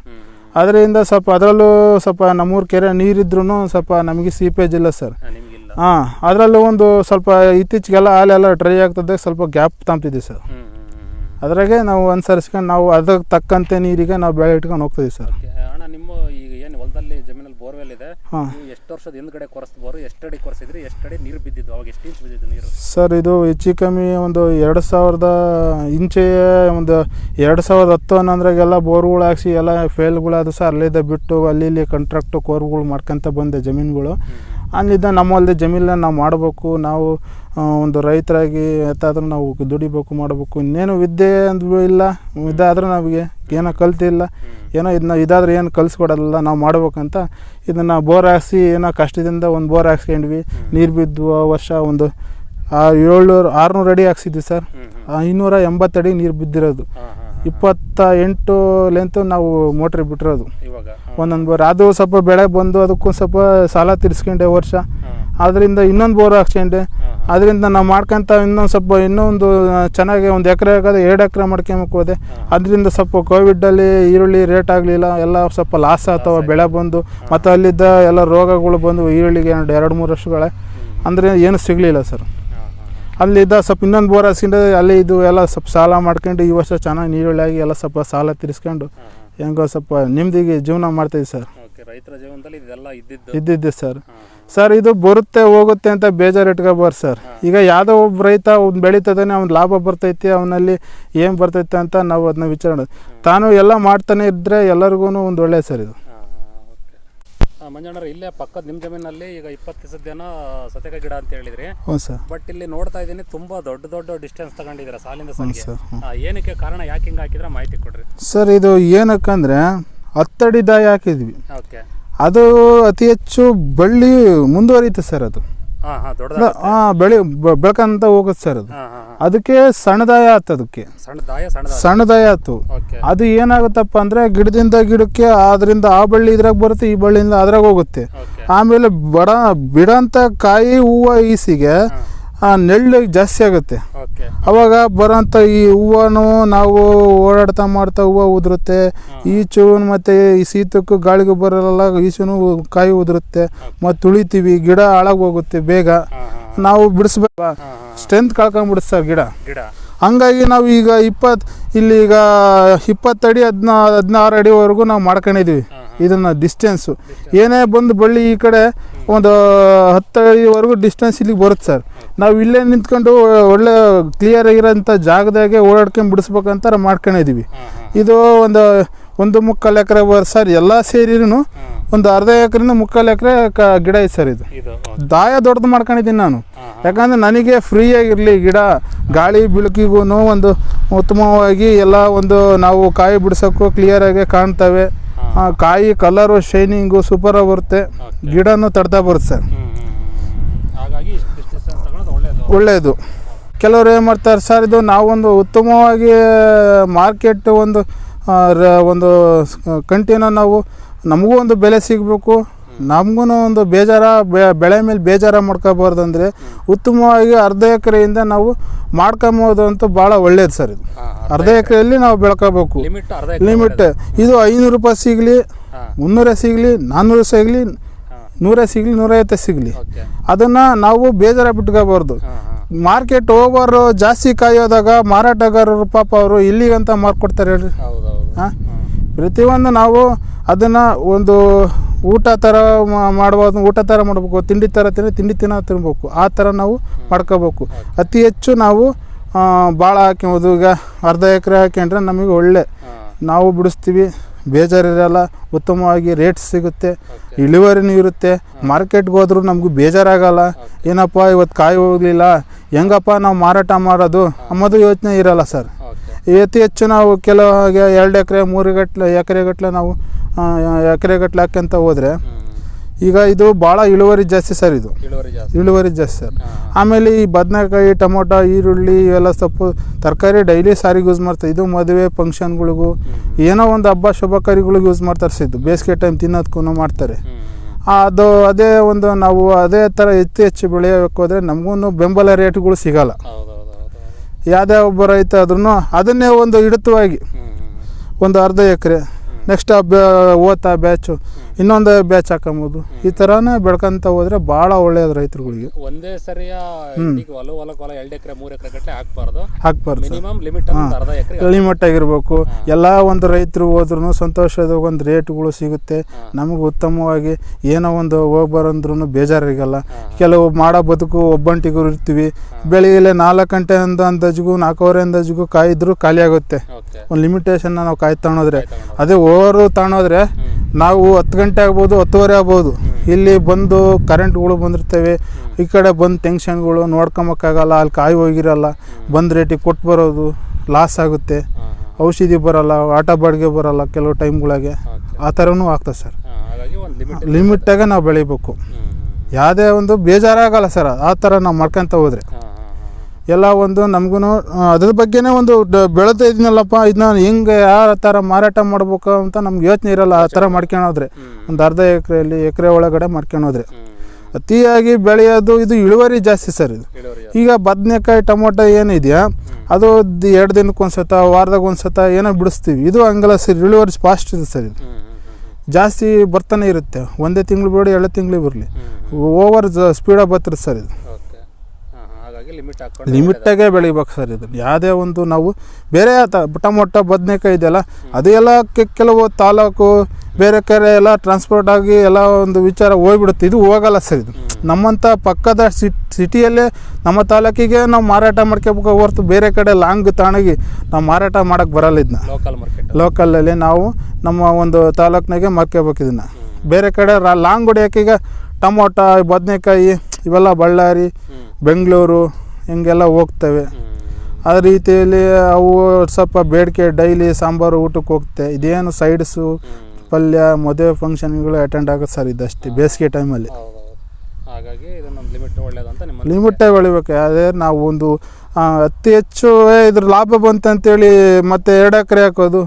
ಅದರಿಂದ ಸ್ವಲ್ಪ ಅದರಲ್ಲೂ ಸ್ವಲ್ಪ ನಮ್ಮೂರ ಕೆರೆ ನೀರಿದ್ರೂ ಸ್ವಲ್ಪ ನಮಗೆ ಸೀಪೇಜ್ ಇಲ್ಲ ಸರ್ ಹಾ, ಅದರಲ್ಲೂ ಒಂದು ಸ್ವಲ್ಪ ಇತ್ತೀಚೆಗೆಲ್ಲ ಹಾಲೆಲ್ಲ ಡ್ರೈ ಆಗ್ತದೆ ಸ್ವಲ್ಪ ಗ್ಯಾಪ್ ತಾಂತಿದೆ ಸರ್ ಅದ್ರಾಗೆ ನಾವು ಅನುಸರಿಸ್ಕೊಂಡು ನಾವು ಅದಕ್ಕೆ ತಕ್ಕಂತೆ ನೀರಿಗೆ ನಾವು ಬೆಳೆ ಇಟ್ಕೊಂಡು ಹೋಗ್ತೀವಿ ಸರ್ ಓಕೆ ಅಣ್ಣ ನಿಮ್ಮ ಈಗ ಏನು ಹೊಲದಲ್ಲಿ ಜಮೀನಲ್ಲಿ ಬೋರ್ವೆಲ್ ಇದೆ ಹಾಂ ನೀವು ಎಷ್ಟು ವರ್ಷದ ಹಿಂದ್ಗಡೆ ಕೊರೆಸ್ದು ಬೋರು ಎಷ್ಟು ಅಡಿ ಕೊರೆಸಿದ್ರಿ ಎಷ್ಟು ಅಡಿ ನೀರು ಬಿದ್ದಿದ್ದು ಅವಾಗ ಎಷ್ಟು ಇಂಚ್ ಬಿದ್ದಿದ್ದು ನೀರು? ಸರ್ ಇದು ಹೆಚ್ಚು ಕಮ್ಮಿ ಒಂದು ಎರಡು ಸಾವಿರದ ಇಂಚೆ ಒಂದು ಎರಡು ಸಾವಿರದ ಹತ್ತು ಅನ್ನೋದ್ರಾಗೆಲ್ಲ ಬೋರ್ಗಳು ಹಾಕ್ಸಿ ಎಲ್ಲ ಫೇಲ್ಗಳಾದ ಸರ್ ಅಲ್ಲಿದ್ದ ಬಿಟ್ಟು ಅಲ್ಲಿ ಇಲ್ಲಿ ಕಾಂಟ್ರಾಕ್ಟು ಕೋರ್ಗಳು ಮಾಡ್ಕೊಂತ ಬಂದೆ ಜಮೀನುಗಳು. ಅಲ್ಲಿದ್ದ ನಮ್ಮಲ್ಲದೆ ಜಮೀನನ್ನ ನಾವು ಮಾಡಬೇಕು ನಾವು ಒಂದು ರೈತರಾಗಿ ಎತ್ತಾದರೂ ನಾವು ದುಡಿಬೇಕು, ಮಾಡಬೇಕು, ಇನ್ನೇನು ವಿದ್ಯೆ ಅಂದ್ರೂ ಇಲ್ಲ, ಇದಾದ್ರೆ ನಮಗೆ ಏನೋ ಕಲ್ತಿಲ್ಲ ಏನೋ ಇದನ್ನ ಇದಾದ್ರೆ ಏನು ಕಲಿಸ್ಕೊಡಲ್ಲ, ನಾವು ಮಾಡ್ಬೇಕಂತ ಇದನ್ನು ಬೋರ್ ಹಾಕ್ಸಿ, ಏನೋ ಕಷ್ಟದಿಂದ ಒಂದು ಬೋರ್ ಹಾಕ್ಸ್ಕೊಂಡ್ವಿ. ನೀರು ಬಿದ್ದು ವರ್ಷ ಒಂದು ಏಳ್ನೂರು, ಆರುನೂರು ಅಡಿ ಹಾಕ್ಸಿದ್ವಿ ಸರ್. ಇನ್ನೂರ ಎಂಬತ್ತು ಅಡಿ ನೀರು ಬಿದ್ದಿರೋದು. ಇಪ್ಪತ್ತ ಎಂಟು ಲೆಂತ್ ನಾವು ಮೋಟ್ರಿ ಬಿಟ್ಟಿರೋದು. ಇವಾಗ ಒಂದೊಂದು ಬೋರ್ ಅದು ಸ್ವಲ್ಪ ಬೆಳೆ ಬಂದು ಅದಕ್ಕೂ ಸ್ವಲ್ಪ ಸಾಲ ತೀರಿಸ್ಕೊಂಡೆ ವರ್ಷ. ಅದರಿಂದ ಇನ್ನೊಂದು ಬೋರ್ ಹಾಕ್ಸ್ಕೊಂಡೆ. ಅದರಿಂದ ನಾವು ಮಾಡ್ಕೊಂತ ಇನ್ನೊಂದು ಸ್ವಲ್ಪ ಇನ್ನೊಂದು ಚೆನ್ನಾಗಿ ಒಂದು ಎಕರೆ ಆಗೋದು ಎರಡು ಎಕರೆ ಮಾಡ್ಕೊಂಬಕ್ಕೆ ಹೋದೆ. ಅದರಿಂದ ಸ್ವಲ್ಪ ಕೋವಿಡಲ್ಲಿ ಈರುಳ್ಳಿ ರೇಟ್ ಆಗಲಿಲ್ಲ. ಎಲ್ಲ ಸ್ವಲ್ಪ ಲಾಸ್ ಅಥವಾ ಬೆಳೆ ಬಂದು ಮತ್ತು ಅಲ್ಲಿದ್ದ ಎಲ್ಲ ರೋಗಗಳು ಬಂದು ಈರುಳ್ಳಿಗೆ ಎರಡು ಎರಡು ಮೂರು ವರ್ಷಗಳೇ. ಅಂದರೆ ಏನು ಸಿಗಲಿಲ್ಲ ಸರ್. ಅಲ್ಲಿದ್ದ ಸ್ವಲ್ಪ ಇನ್ನೊಂದು ಬೋರ್ ಹಾಸ್ಕೊಂಡು ಅಲ್ಲಿ ಇದು ಎಲ್ಲ ಸ್ವಲ್ಪ ಸಾಲ ಮಾಡ್ಕೊಂಡು ಈ ವರ್ಷ ಚೆನ್ನಾಗಿ ನೀರುಳ್ಳಿ ಆಗಿ ಎಲ್ಲ ಸ್ವಲ್ಪ ಸಾಲ ತೀರಿಸ್ಕೊಂಡು ಹೆಂಗೋ ಸ್ವಲ್ಪ ನೆಮ್ಮದಿಗೆ ಜೀವನ ಮಾಡ್ತೀವಿ ಸರ್. ರೈತರ ಜೀವನದಲ್ಲಿ ಇದೆಲ್ಲ ಇದ್ದಿದ್ದು? ಇದ್ದಿದ್ದೆ ಸರ್. ಸರ್ ಇದು ಬರುತ್ತೆ ಹೋಗುತ್ತೆ ಅಂತ ಬೇಜಾರು ಇಟ್ಕೋಬಾರ್ದು ಸರ್. ಈಗ ಯಾವುದೋ ಒಬ್ಬ ರೈತ ಅವ್ನು ಬೆಳೀತದಾನೆ ಅವ್ನು ಲಾಭ ಬರ್ತೈತಿ ಅವನಲ್ಲಿ ಏನು ಬರ್ತೈತೆ ಅಂತ ನಾವು ಅದನ್ನ ವಿಚಾರ ತಾನು ಎಲ್ಲ ಮಾಡ್ತಾನೆ ಇದ್ದರೆ ಎಲ್ಲರಿಗೂ ಒಂದು ಒಳ್ಳೆಯ ಸರ್ ಇದು. ಓಕೆ ಇಲ್ಲೇ ಪಕ್ಕದ ನಿಮ್ಮ ಜಮೀನಲ್ಲಿ ಈಗ ಇಪ್ಪತ್ತು ದಿವಸದ್ದೇನೋ ಸತೆಕಾಯಿ ಗಿಡ ಅಂತ ಹೇಳಿದ್ರಿ. ಹ್ಞೂ ಸರ್. ಬಟ್ ಇಲ್ಲಿ ನೋಡ್ತಾ ಇದ್ದೀನಿ ತುಂಬಾ ದೊಡ್ಡ ದೊಡ್ಡ ಡಿಸ್ಟೆನ್ಸ್ ತಗೊಂಡಿದ್ದೀರಾ ಸಾಲಿಂದ ಹ್ಞೂ ಸಾಲಿಗೆ ಸರ್ ಆ, ಏನಕ್ಕೆ ಕಾರಣ ಯಾಕೆ ಹಿಂಗೆ ಹಾಕಿದ್ರ ಮಾಹಿತಿ ಕೊಡ್ರಿ. ಸರ್ ಇದು ಏನಕ್ಕಂದ್ರೆ ಹತ್ತಡಿ ದಾಯ ಹಾಕಿದ್ವಿ. ಓಕೆ ಅದು ಅತಿ ಹೆಚ್ಚು ಬಳ್ಳಿ ಮುಂದುವರಿಯುತ್ತೆ ಸರ್ ಅದು. ಹಾಂ ಬೆಳೆ ಬೆಳ್ಕಂತ ಹೋಗುತ್ತೆ ಸರ್ ಅದು. ಅದಕ್ಕೆ ಸಣ್ಣದಾಯ ಆಯ್ತು ಅದಕ್ಕೆ. ಸಣ್ಣ ದಾಯ ಸಣ್ಣದ ಸಣ್ಣದಾಯ ಆಯ್ತು ಅದು ಏನಾಗುತ್ತಪ್ಪ ಅಂದರೆ ಗಿಡದಿಂದ ಗಿಡಕ್ಕೆ ಅದರಿಂದ ಆ ಬಳ್ಳಿ ಇದ್ರಾಗ ಬರುತ್ತೆ ಈ ಬಳ್ಳಿಯಿಂದ ಅದ್ರಾಗ ಹೋಗುತ್ತೆ. ಆಮೇಲೆ ಬಡ ಬಿಡಂತ ಕಾಯಿ ಹೂವು ಈಸಿಗೆ ಆ ನೆಳ್ಳು ಜಾಸ್ತಿ ಆಗುತ್ತೆ. ಅವಾಗ ಬರೋಂಥ ಈ ಹೂವನು ನಾವು ಓಡಾಡ್ತಾ ಮಾಡ್ತಾ ಹೂವು ಉದುರುತ್ತೆ. ಈಚು ಮತ್ತು ಈ ಶೀತಕ್ಕೂ ಗಾಳಿಗೂ ಬರಲ್ಲ ಈಚುನು ಕಾಯಿ ಉದುರುತ್ತೆ. ಮತ್ತು ತುಳಿತೀವಿ ಗಿಡ ಹಾಳಾಗಿ ಹೋಗುತ್ತೆ ಬೇಗ. ನಾವು ಬಿಡಿಸ್ಬೇಕು ಸ್ಟ್ರೆಂತ್ ಕಳ್ಕೊಂಡ್ಬಿಡುತ್ತೆ ಸರ್ ಗಿಡ. ಗಿಡ. ಹಂಗಾಗಿ ನಾವು ಈಗ ಇಪ್ಪತ್ತು ಇಲ್ಲಿ ಈಗ ಇಪ್ಪತ್ತಡಿ ಹದಿನಾ ಹದಿನಾರು ಅಡಿವರೆಗೂ ನಾವು ಮಾಡ್ಕೊಂಡಿದ್ದೀವಿ ಇದನ್ನು ಡಿಸ್ಟೆನ್ಸು ಏನೇ ಬಂದು ಬಳ್ಳಿ ಈ ಕಡೆ ಒಂದು ಹತ್ತು ಅಡಿವರೆಗೂ ಡಿಸ್ಟೆನ್ಸ್ ಇಲ್ಲಿಗೆ ಬರುತ್ತೆ ಸರ್. ನಾವು ಇಲ್ಲೇ ನಿಂತ್ಕೊಂಡು ಒಳ್ಳೆ ಕ್ಲಿಯರ್ ಆಗಿರೋಂಥ ಜಾಗದಾಗೆ ಓಡಾಡ್ಕೊಂಡು ಬಿಡಿಸ್ಬೇಕಂತ ಮಾಡ್ಕೊಂಡಿದ್ದೀವಿ ಇದು ಒಂದು ಒಂದು ಮುಕ್ಕಾಲು ಎಕರೆ ಸರ್ ಎಲ್ಲ ಸೇರಿನೂ ಒಂದು ಅರ್ಧ ಎಕರೆಯಿಂದ ಮುಕ್ಕಾಲು ಎಕರೆ ಕ ಗಿಡ ಐತೆ ಸರ್ ಇದು. ದಾಯ ದೊಡ್ಡದು ಮಾಡ್ಕೊಂಡಿದ್ದೀನಿ ನಾನು. ಯಾಕಂದರೆ ನನಗೆ ಫ್ರೀಯಾಗಿರಲಿ ಗಿಡ ಗಾಳಿ ಬೆಳಕಿಗೂ ಒಂದು ಉತ್ತಮವಾಗಿ ಎಲ್ಲ ಒಂದು ನಾವು ಕಾಯಿ ಬಿಡ್ಸೋಕ್ಕೂ ಕ್ಲಿಯರಾಗಿ ಕಾಣ್ತವೆ. ಕಾಯಿ ಕಲರು ಶೈನಿಂಗು ಸೂಪರಾಗಿ ಬರುತ್ತೆ. ಗಿಡನೂ ತಡ್ತಾ ಬರುತ್ತೆ ಸರ್ ಹ್ಞೂ ಹಾಗಾಗಿ ಇಷ್ಟು ಡಿಸ್ಟೆನ್ಸ್ ತಗೊಳ್ಳೋದು ಒಳ್ಳೆಯದು ಕೆಲವರು ಏನು ಮಾಡ್ತಾರೆ ಸರ್ ಇದು ನಾವೊಂದು ಉತ್ತಮವಾಗಿ ಮಾರ್ಕೆಟ್ ಒಂದು ರ- ಒಂದು ಕಂಟಿನ ನಾವು ನಮಗೂ ಒಂದು ಬೆಲೆ ಸಿಗಬೇಕು. ನಮಗೂ ಒಂದು ಬೇಜಾರ ಬೆಳೆ ಮೇಲೆ ಬೇಜಾರ ಮಾಡ್ಕೋಬಾರ್ದು ಅಂದರೆ ಉತ್ತಮವಾಗಿ ಅರ್ಧ ಎಕರೆಯಿಂದ ನಾವು ಮಾಡ್ಕೊಬೋದು ಅಂತ ಭಾಳ ಒಳ್ಳೇದು ಸರ್ ಇದು. ಅರ್ಧ ಎಕರೆಯಲ್ಲಿ ನಾವು ಬೆಳ್ಕೋಬೇಕು. ಲಿಮಿಟ್ ಇದು ಐನೂರು ರೂಪಾಯಿ ಸಿಗಲಿ ಮುನ್ನೂರ ಸಿಗಲಿ ನಾನ್ನೂರು ಸಿಗಲಿ ನೂರೇ ಸಿಗಲಿ ನೂರೈವತ್ತು ಸಿಗಲಿ. ಅದನ್ನು ನಾವು ಬೇಜಾರ ಬಿಟ್ಕೋಬಾರ್ದು. ಮಾರ್ಕೆಟ್ ಓವರ್ ಜಾಸ್ತಿ ಕಾಯೋದಾಗ ಮಾರಾಟಗಾರರು ಪಾಪ ಅವರು ಇಲ್ಲಿಗಂತ ಮಾರ್ಕೊಡ್ತಾರೆ ಹೇಳ್ರಿ. ಹಾಂ? ಪ್ರತಿಯೊಂದು ನಾವು ಅದನ್ನು ಒಂದು ಊಟ ಥರ ಮಾ- ಮಾಡ್ಬೋದು ಊಟ ಥರ ಮಾಡಬೇಕು ತಿಂಡಿ ಥರ ತಿಂಡಿ ತಿಂಡಿ ತಿನ್ನ ತಿನ್ಬೇಕು. ಆ ಥರ ನಾವು ಮಾಡ್ಕೋಬೇಕು. ಅತಿ ಹೆಚ್ಚು ನಾವು ಭಾಳ ಹಾಕ್ಬೋದು ಈಗ ಅರ್ಧ ಎಕರೆ ಹಾಕ್ಯಂಡ್ರೆ ನಮಗೆ ಒಳ್ಳೆ. ನಾವು ಬಿಡಿಸ್ತೀವಿ. ಬೇಜಾರಿರಲ್ಲ ಉತ್ತಮವಾಗಿ ರೇಟ್ ಸಿಗುತ್ತೆ ಇಳುವರಿನೂ ಇರುತ್ತೆ. ಮಾರ್ಕೆಟ್ಗೆ ಹೋದ್ರೂ ನಮಗೂ ಬೇಜಾರಾಗಲ್ಲ. ಏನಪ್ಪ ಇವತ್ತು ಕಾಯಿ ಹೋಗಲಿಲ್ಲ? ಹೆಂಗಪ್ಪ ನಾವು ಮಾರಾಟ ಮಾಡೋದು? ಅನ್ನೋದು ಯೋಚನೆ ಇರಲ್ಲ ಸರ್. ಅತಿ ಹೆಚ್ಚು ನಾವು ಕೆಲವು ಎರಡು ಎಕರೆ ಮೂರು ಗಟ್ಲೆ ಎಕರೆ ಗಟ್ಟಲೆ ನಾವು ಎಕರೆ ಗಟ್ಟಲೆ ಹಾಕ್ಯಂತ ಹೋದರೆ ಈಗ ಇದು ಭಾಳ ಇಳುವರಿ ಜಾಸ್ತಿ ಸರ್ ಇದು. ಇಳುವರಿ ಜಾಸ್ತಿ. ಇಳುವರಿ ಜಾಸ್ತಿ ಸರ್. ಆಮೇಲೆ ಈ ಬದನೆಕಾಯಿ ಟೊಮೊಟೊ ಈರುಳ್ಳಿ ಇವೆಲ್ಲ ಸೊಪ್ಪು ತರಕಾರಿ ಡೈಲಿ ಸಾರಿಗೆ ಯೂಸ್ ಮಾಡ್ತಾರೆ. ಇದು ಮದುವೆ ಫಂಕ್ಷನ್ಗಳಿಗೂ ಏನೋ ಒಂದು ಹಬ್ಬ ಶುಭ ಕಾರ್ಯಗಳಿಗೆ ಯೂಸ್ ಮಾಡ್ತಾರೆ ಸರ್ ಇದು. ಬೇಸಿಗೆ ಟೈಮ್ ತಿನ್ನೋದಕ್ಕೂ ಮಾಡ್ತಾರೆ. ಅದು ಅದೇ ಒಂದು ನಾವು ಅದೇ ಥರ ಹೆಚ್ಚು ಹೆಚ್ಚು ಬೆಳೆಯಬೇಕು ಹೋದರೆ ನಮಗೂ ಬೆಂಬಲ ರೇಟ್ಗಳು ಸಿಗಲ್ಲ. ಯಾವುದೇ ಒಬ್ಬ ರೈತ ಆದ್ರೂ ಅದನ್ನೇ ಒಂದು ಹಿಡಿತವಾಗಿ ಒಂದು ಅರ್ಧ ಎಕರೆ ನೆಕ್ಸ್ಟ್ ಆ ಬ್ಯಾಚು ಇನ್ನೊಂದು ಬ್ಯಾಚ್ ಹಾಕೊಂಬೋದು. ಈ ಥರನೇ ಬೆಳ್ಕೊಂತ ಹೋದ್ರೆ ಭಾಳ ಒಳ್ಳೇದು ರೈತರುಗಳಿಗೆ. ಒಂದೇ ಸರಿಯ ಈಗ ಹೊಲ ಹೊಲಕ್ಕೆ ಹೊಲ ಎರಡು ಎಕರೆ ಮೂರು ಎಕರೆ ಗಟ್ಟಲೆ ಹಾಕ್ಬಾರ್ದು. ಹಾಕ್ಬಾರ್ದು ಮಿನಿಮಮ್ ಲಿಮಿಟ್ ಅರ್ಧ ಎಕರೆ ಲಿಮಿಟ್ ಆಗಿರ್ಬೇಕು ಎಲ್ಲ ಒಂದು ರೈತರು ಹೋದ್ರೂ ಸಂತೋಷದ ಒಂದು ರೇಟ್ಗಳು ಸಿಗುತ್ತೆ. ನಮಗೆ ಉತ್ತಮವಾಗಿ ಏನೋ ಒಂದು ಹೋಗಿ ಬರಂದ್ರೂ ಬೇಜಾರಿಗಲ್ಲ ಕೆಲವು ಮಾಡೋ ಬದುಕು ಒಬ್ಬಂಟಿಗೂ ಇರ್ತೀವಿ. ಬೆಳಿಗ್ಗೆ ನಾಲ್ಕು ಗಂಟೆ ಅಂದ ಅಂದಾಜಿಗೂ ನಾಲ್ಕೂವರೆ ಅಂದಾಜಿಗೂ ಕಾಯಿದ್ರು ಖಾಲಿ ಆಗುತ್ತೆ ಒಂದು ಲಿಮಿಟೇಷನ್ನ ನಾವು ಕಾಯಿ ತಗೊಳೋದ್ರೆ ಅದೇ ಓವರು ತಗೊಂಡೋದ್ರೆ ನಾವು ಹತ್ತು ಗಂಟೆ ಆಗ್ಬೋದು ಹತ್ತುವರೆ ಆಗ್ಬೋದು. ಇಲ್ಲಿ ಬಂದು ಕರೆಂಟ್ಗಳು ಬಂದಿರ್ತವೆ. ಈ ಕಡೆ ಬಂದು ಟೆನ್ಷನ್ಗಳು ನೋಡ್ಕೊಂಬಕ್ಕಾಗಲ್ಲ ಅಲ್ಲಿ ಕಾಯಿ ಹೋಗಿರಲ್ಲ. ಬಂದು ರೇಟಿಗೆ ಕೊಟ್ಟು ಬರೋದು ಲಾಸ್ ಆಗುತ್ತೆ. ಔಷಧಿ ಬರಲ್ಲ ಆಟ ಬಾಡಿಗೆ ಬರಲ್ಲ ಕೆಲವು ಟೈಮ್ಗಳಿಗೆ ಆ ಥರನೂ ಆಗ್ತದೆ ಸರ್. ಲಿಮಿಟಾಗೆ ನಾವು ಬೆಳಿಬೇಕು. ಯಾವುದೇ ಒಂದು ಬೇಜಾರಾಗಲ್ಲ ಸರ್. ಆ ಥರ ನಾವು ಮಾಡ್ಕೊತ ಹೋದರೆ. ಎಲ್ಲ ಒಂದು ನಮಗೂ ಅದ್ರ ಬಗ್ಗೆನೇ ಒಂದು ಬೆಳೆದ ಇದನ್ನಲ್ಲಪ್ಪ ಇದನ್ನ ಹೆಂಗೆ ಯಾವ ಥರ ಮಾರಾಟ ಮಾಡ್ಬೇಕು ಅಂತ ನಮ್ಗೆ ಯೋಚನೆ ಇರಲ್ಲ ಆ ಥರ ಮಾಡ್ಕೊಳೋದ್ರೆ ಒಂದು ಅರ್ಧ ಎಕರೆಯಲ್ಲಿ ಎಕರೆ ಒಳಗಡೆ ಮಾಡ್ಕೊಳೋದ್ರೆ ಅತಿಯಾಗಿ ಬೆಳೆಯೋದು ಇದು ಇಳುವರಿ ಜಾಸ್ತಿ ಸರ್ ಇದು. ಈಗ ಬದನೆಕಾಯಿ ಟೊಮೊಟೊ ಏನಿದೆಯಾ ಅದು ಎರಡು ದಿನಕ್ಕೆ ಒಂದ್ಸತ ವಾರದಾಗ ಒಂದ್ಸತ ಏನೋ ಬಿಡಿಸ್ತೀವಿ. ಇದು ಹಂಗಲ್ಲ ಸರ್ ಇಳುವರಿ ಫಾಸ್ಟ್ ಇದೆ ಸರ್ ಇದು. ಜಾಸ್ತಿ ಬರ್ತಾನೆ ಇರುತ್ತೆ. ಒಂದೇ ತಿಂಗಳು ಬಿಡಿ ಎರಡು ತಿಂಗಳು ಬರಲಿ. ಓವರ್ ಸ್ಪೀಡಾಗಿ ಬರ್ತದೆ ಸರ್ ಇದು. ಲಿಮಿಟ್ ಲಿಮಿಟಾಗೆ ಬೆಳಿಬೇಕು ಸರ್ ಇದು ಯಾವುದೇ ಒಂದು ನಾವು ಬೇರೆ ತ ಟೊಮೊಟೊ ಬದನೆಕಾಯಿ ಇದೆಯಲ್ಲ ಅದು ಎಲ್ಲ ಕೆಲವು ತಾಲೂಕು ಬೇರೆ ಕಡೆ ಎಲ್ಲ ಟ್ರಾನ್ಸ್ಪೋರ್ಟ್ ಆಗಿ ಎಲ್ಲ ಒಂದು ವಿಚಾರ ಹೋಗ್ಬಿಡುತ್ತೆ. ಇದು ಹೋಗಲ್ಲ ಸರ್ ಇದು. ನಮ್ಮಂಥ ಪಕ್ಕದ ಸಿಟ್ ಸಿಟಿಯಲ್ಲೇ ನಮ್ಮ ತಾಲೂಕಿಗೆ ನಾವು ಮಾರಾಟ ಮಾಡ್ಕೋಬೇಕು ಹೊರ್ತು ಬೇರೆ ಕಡೆ ಲಾಂಗ್ ತಾಣಗಿ ನಾವು ಮಾರಾಟ ಮಾಡೋಕ್ಕೆ ಬರಲ್ಲ ಇದನ್ನ. ಲೋಕಲ್ ಮಾರ್ಕೆಟ್ ಲೋಕಲಲ್ಲಿ ನಾವು ನಮ್ಮ ಒಂದು ತಾಲೂಕಿನಾಗೆ ಮಾರ್ಕೋಬೇಕು ಇದನ್ನು. ಬೇರೆ ಕಡೆ ಲಾಂಗ್ ಹೊಡಿಯೋಕೆ ಈಗ ಟೊಮೊಟೊ ಬದನೆಕಾಯಿ ಇವೆಲ್ಲ ಬಳ್ಳಾರಿ ಬೆಂಗಳೂರು ಹಿಂಗೆಲ್ಲ ಹೋಗ್ತವೆ. ಆ ರೀತಿಯಲ್ಲಿ ಅವು ಸ್ವಲ್ಪ ಬೇಡಿಕೆ ಡೈಲಿ ಸಾಂಬಾರು ಊಟಕ್ಕೆ ಹೋಗುತ್ತೆ. ಇದೇನು ಸೈಡ್ಸು ಪಲ್ಯ ಮದುವೆ ಫಂಕ್ಷನ್ಗಳು ಅಟೆಂಡ್ ಆಗುತ್ತೆ ಸರ್ ಇದಷ್ಟೇ ಬೇಸಿಗೆ ಟೈಮಲ್ಲಿ. ಹಾಗಾಗಿ ಲಿಮಿಟ್ ಒಳ್ಳೇದು ಲಿಮಿಟೇ ಬೆಳಿಬೇಕು. ಅದೇ ನಾವು ಒಂದು ಅತಿ ಹೆಚ್ಚು ಇದ್ರ ಲಾಭ ಬಂತಂತೇಳಿ ಮತ್ತೆ ಎರಡು ಎಕರೆ ಹಾಕೋದು.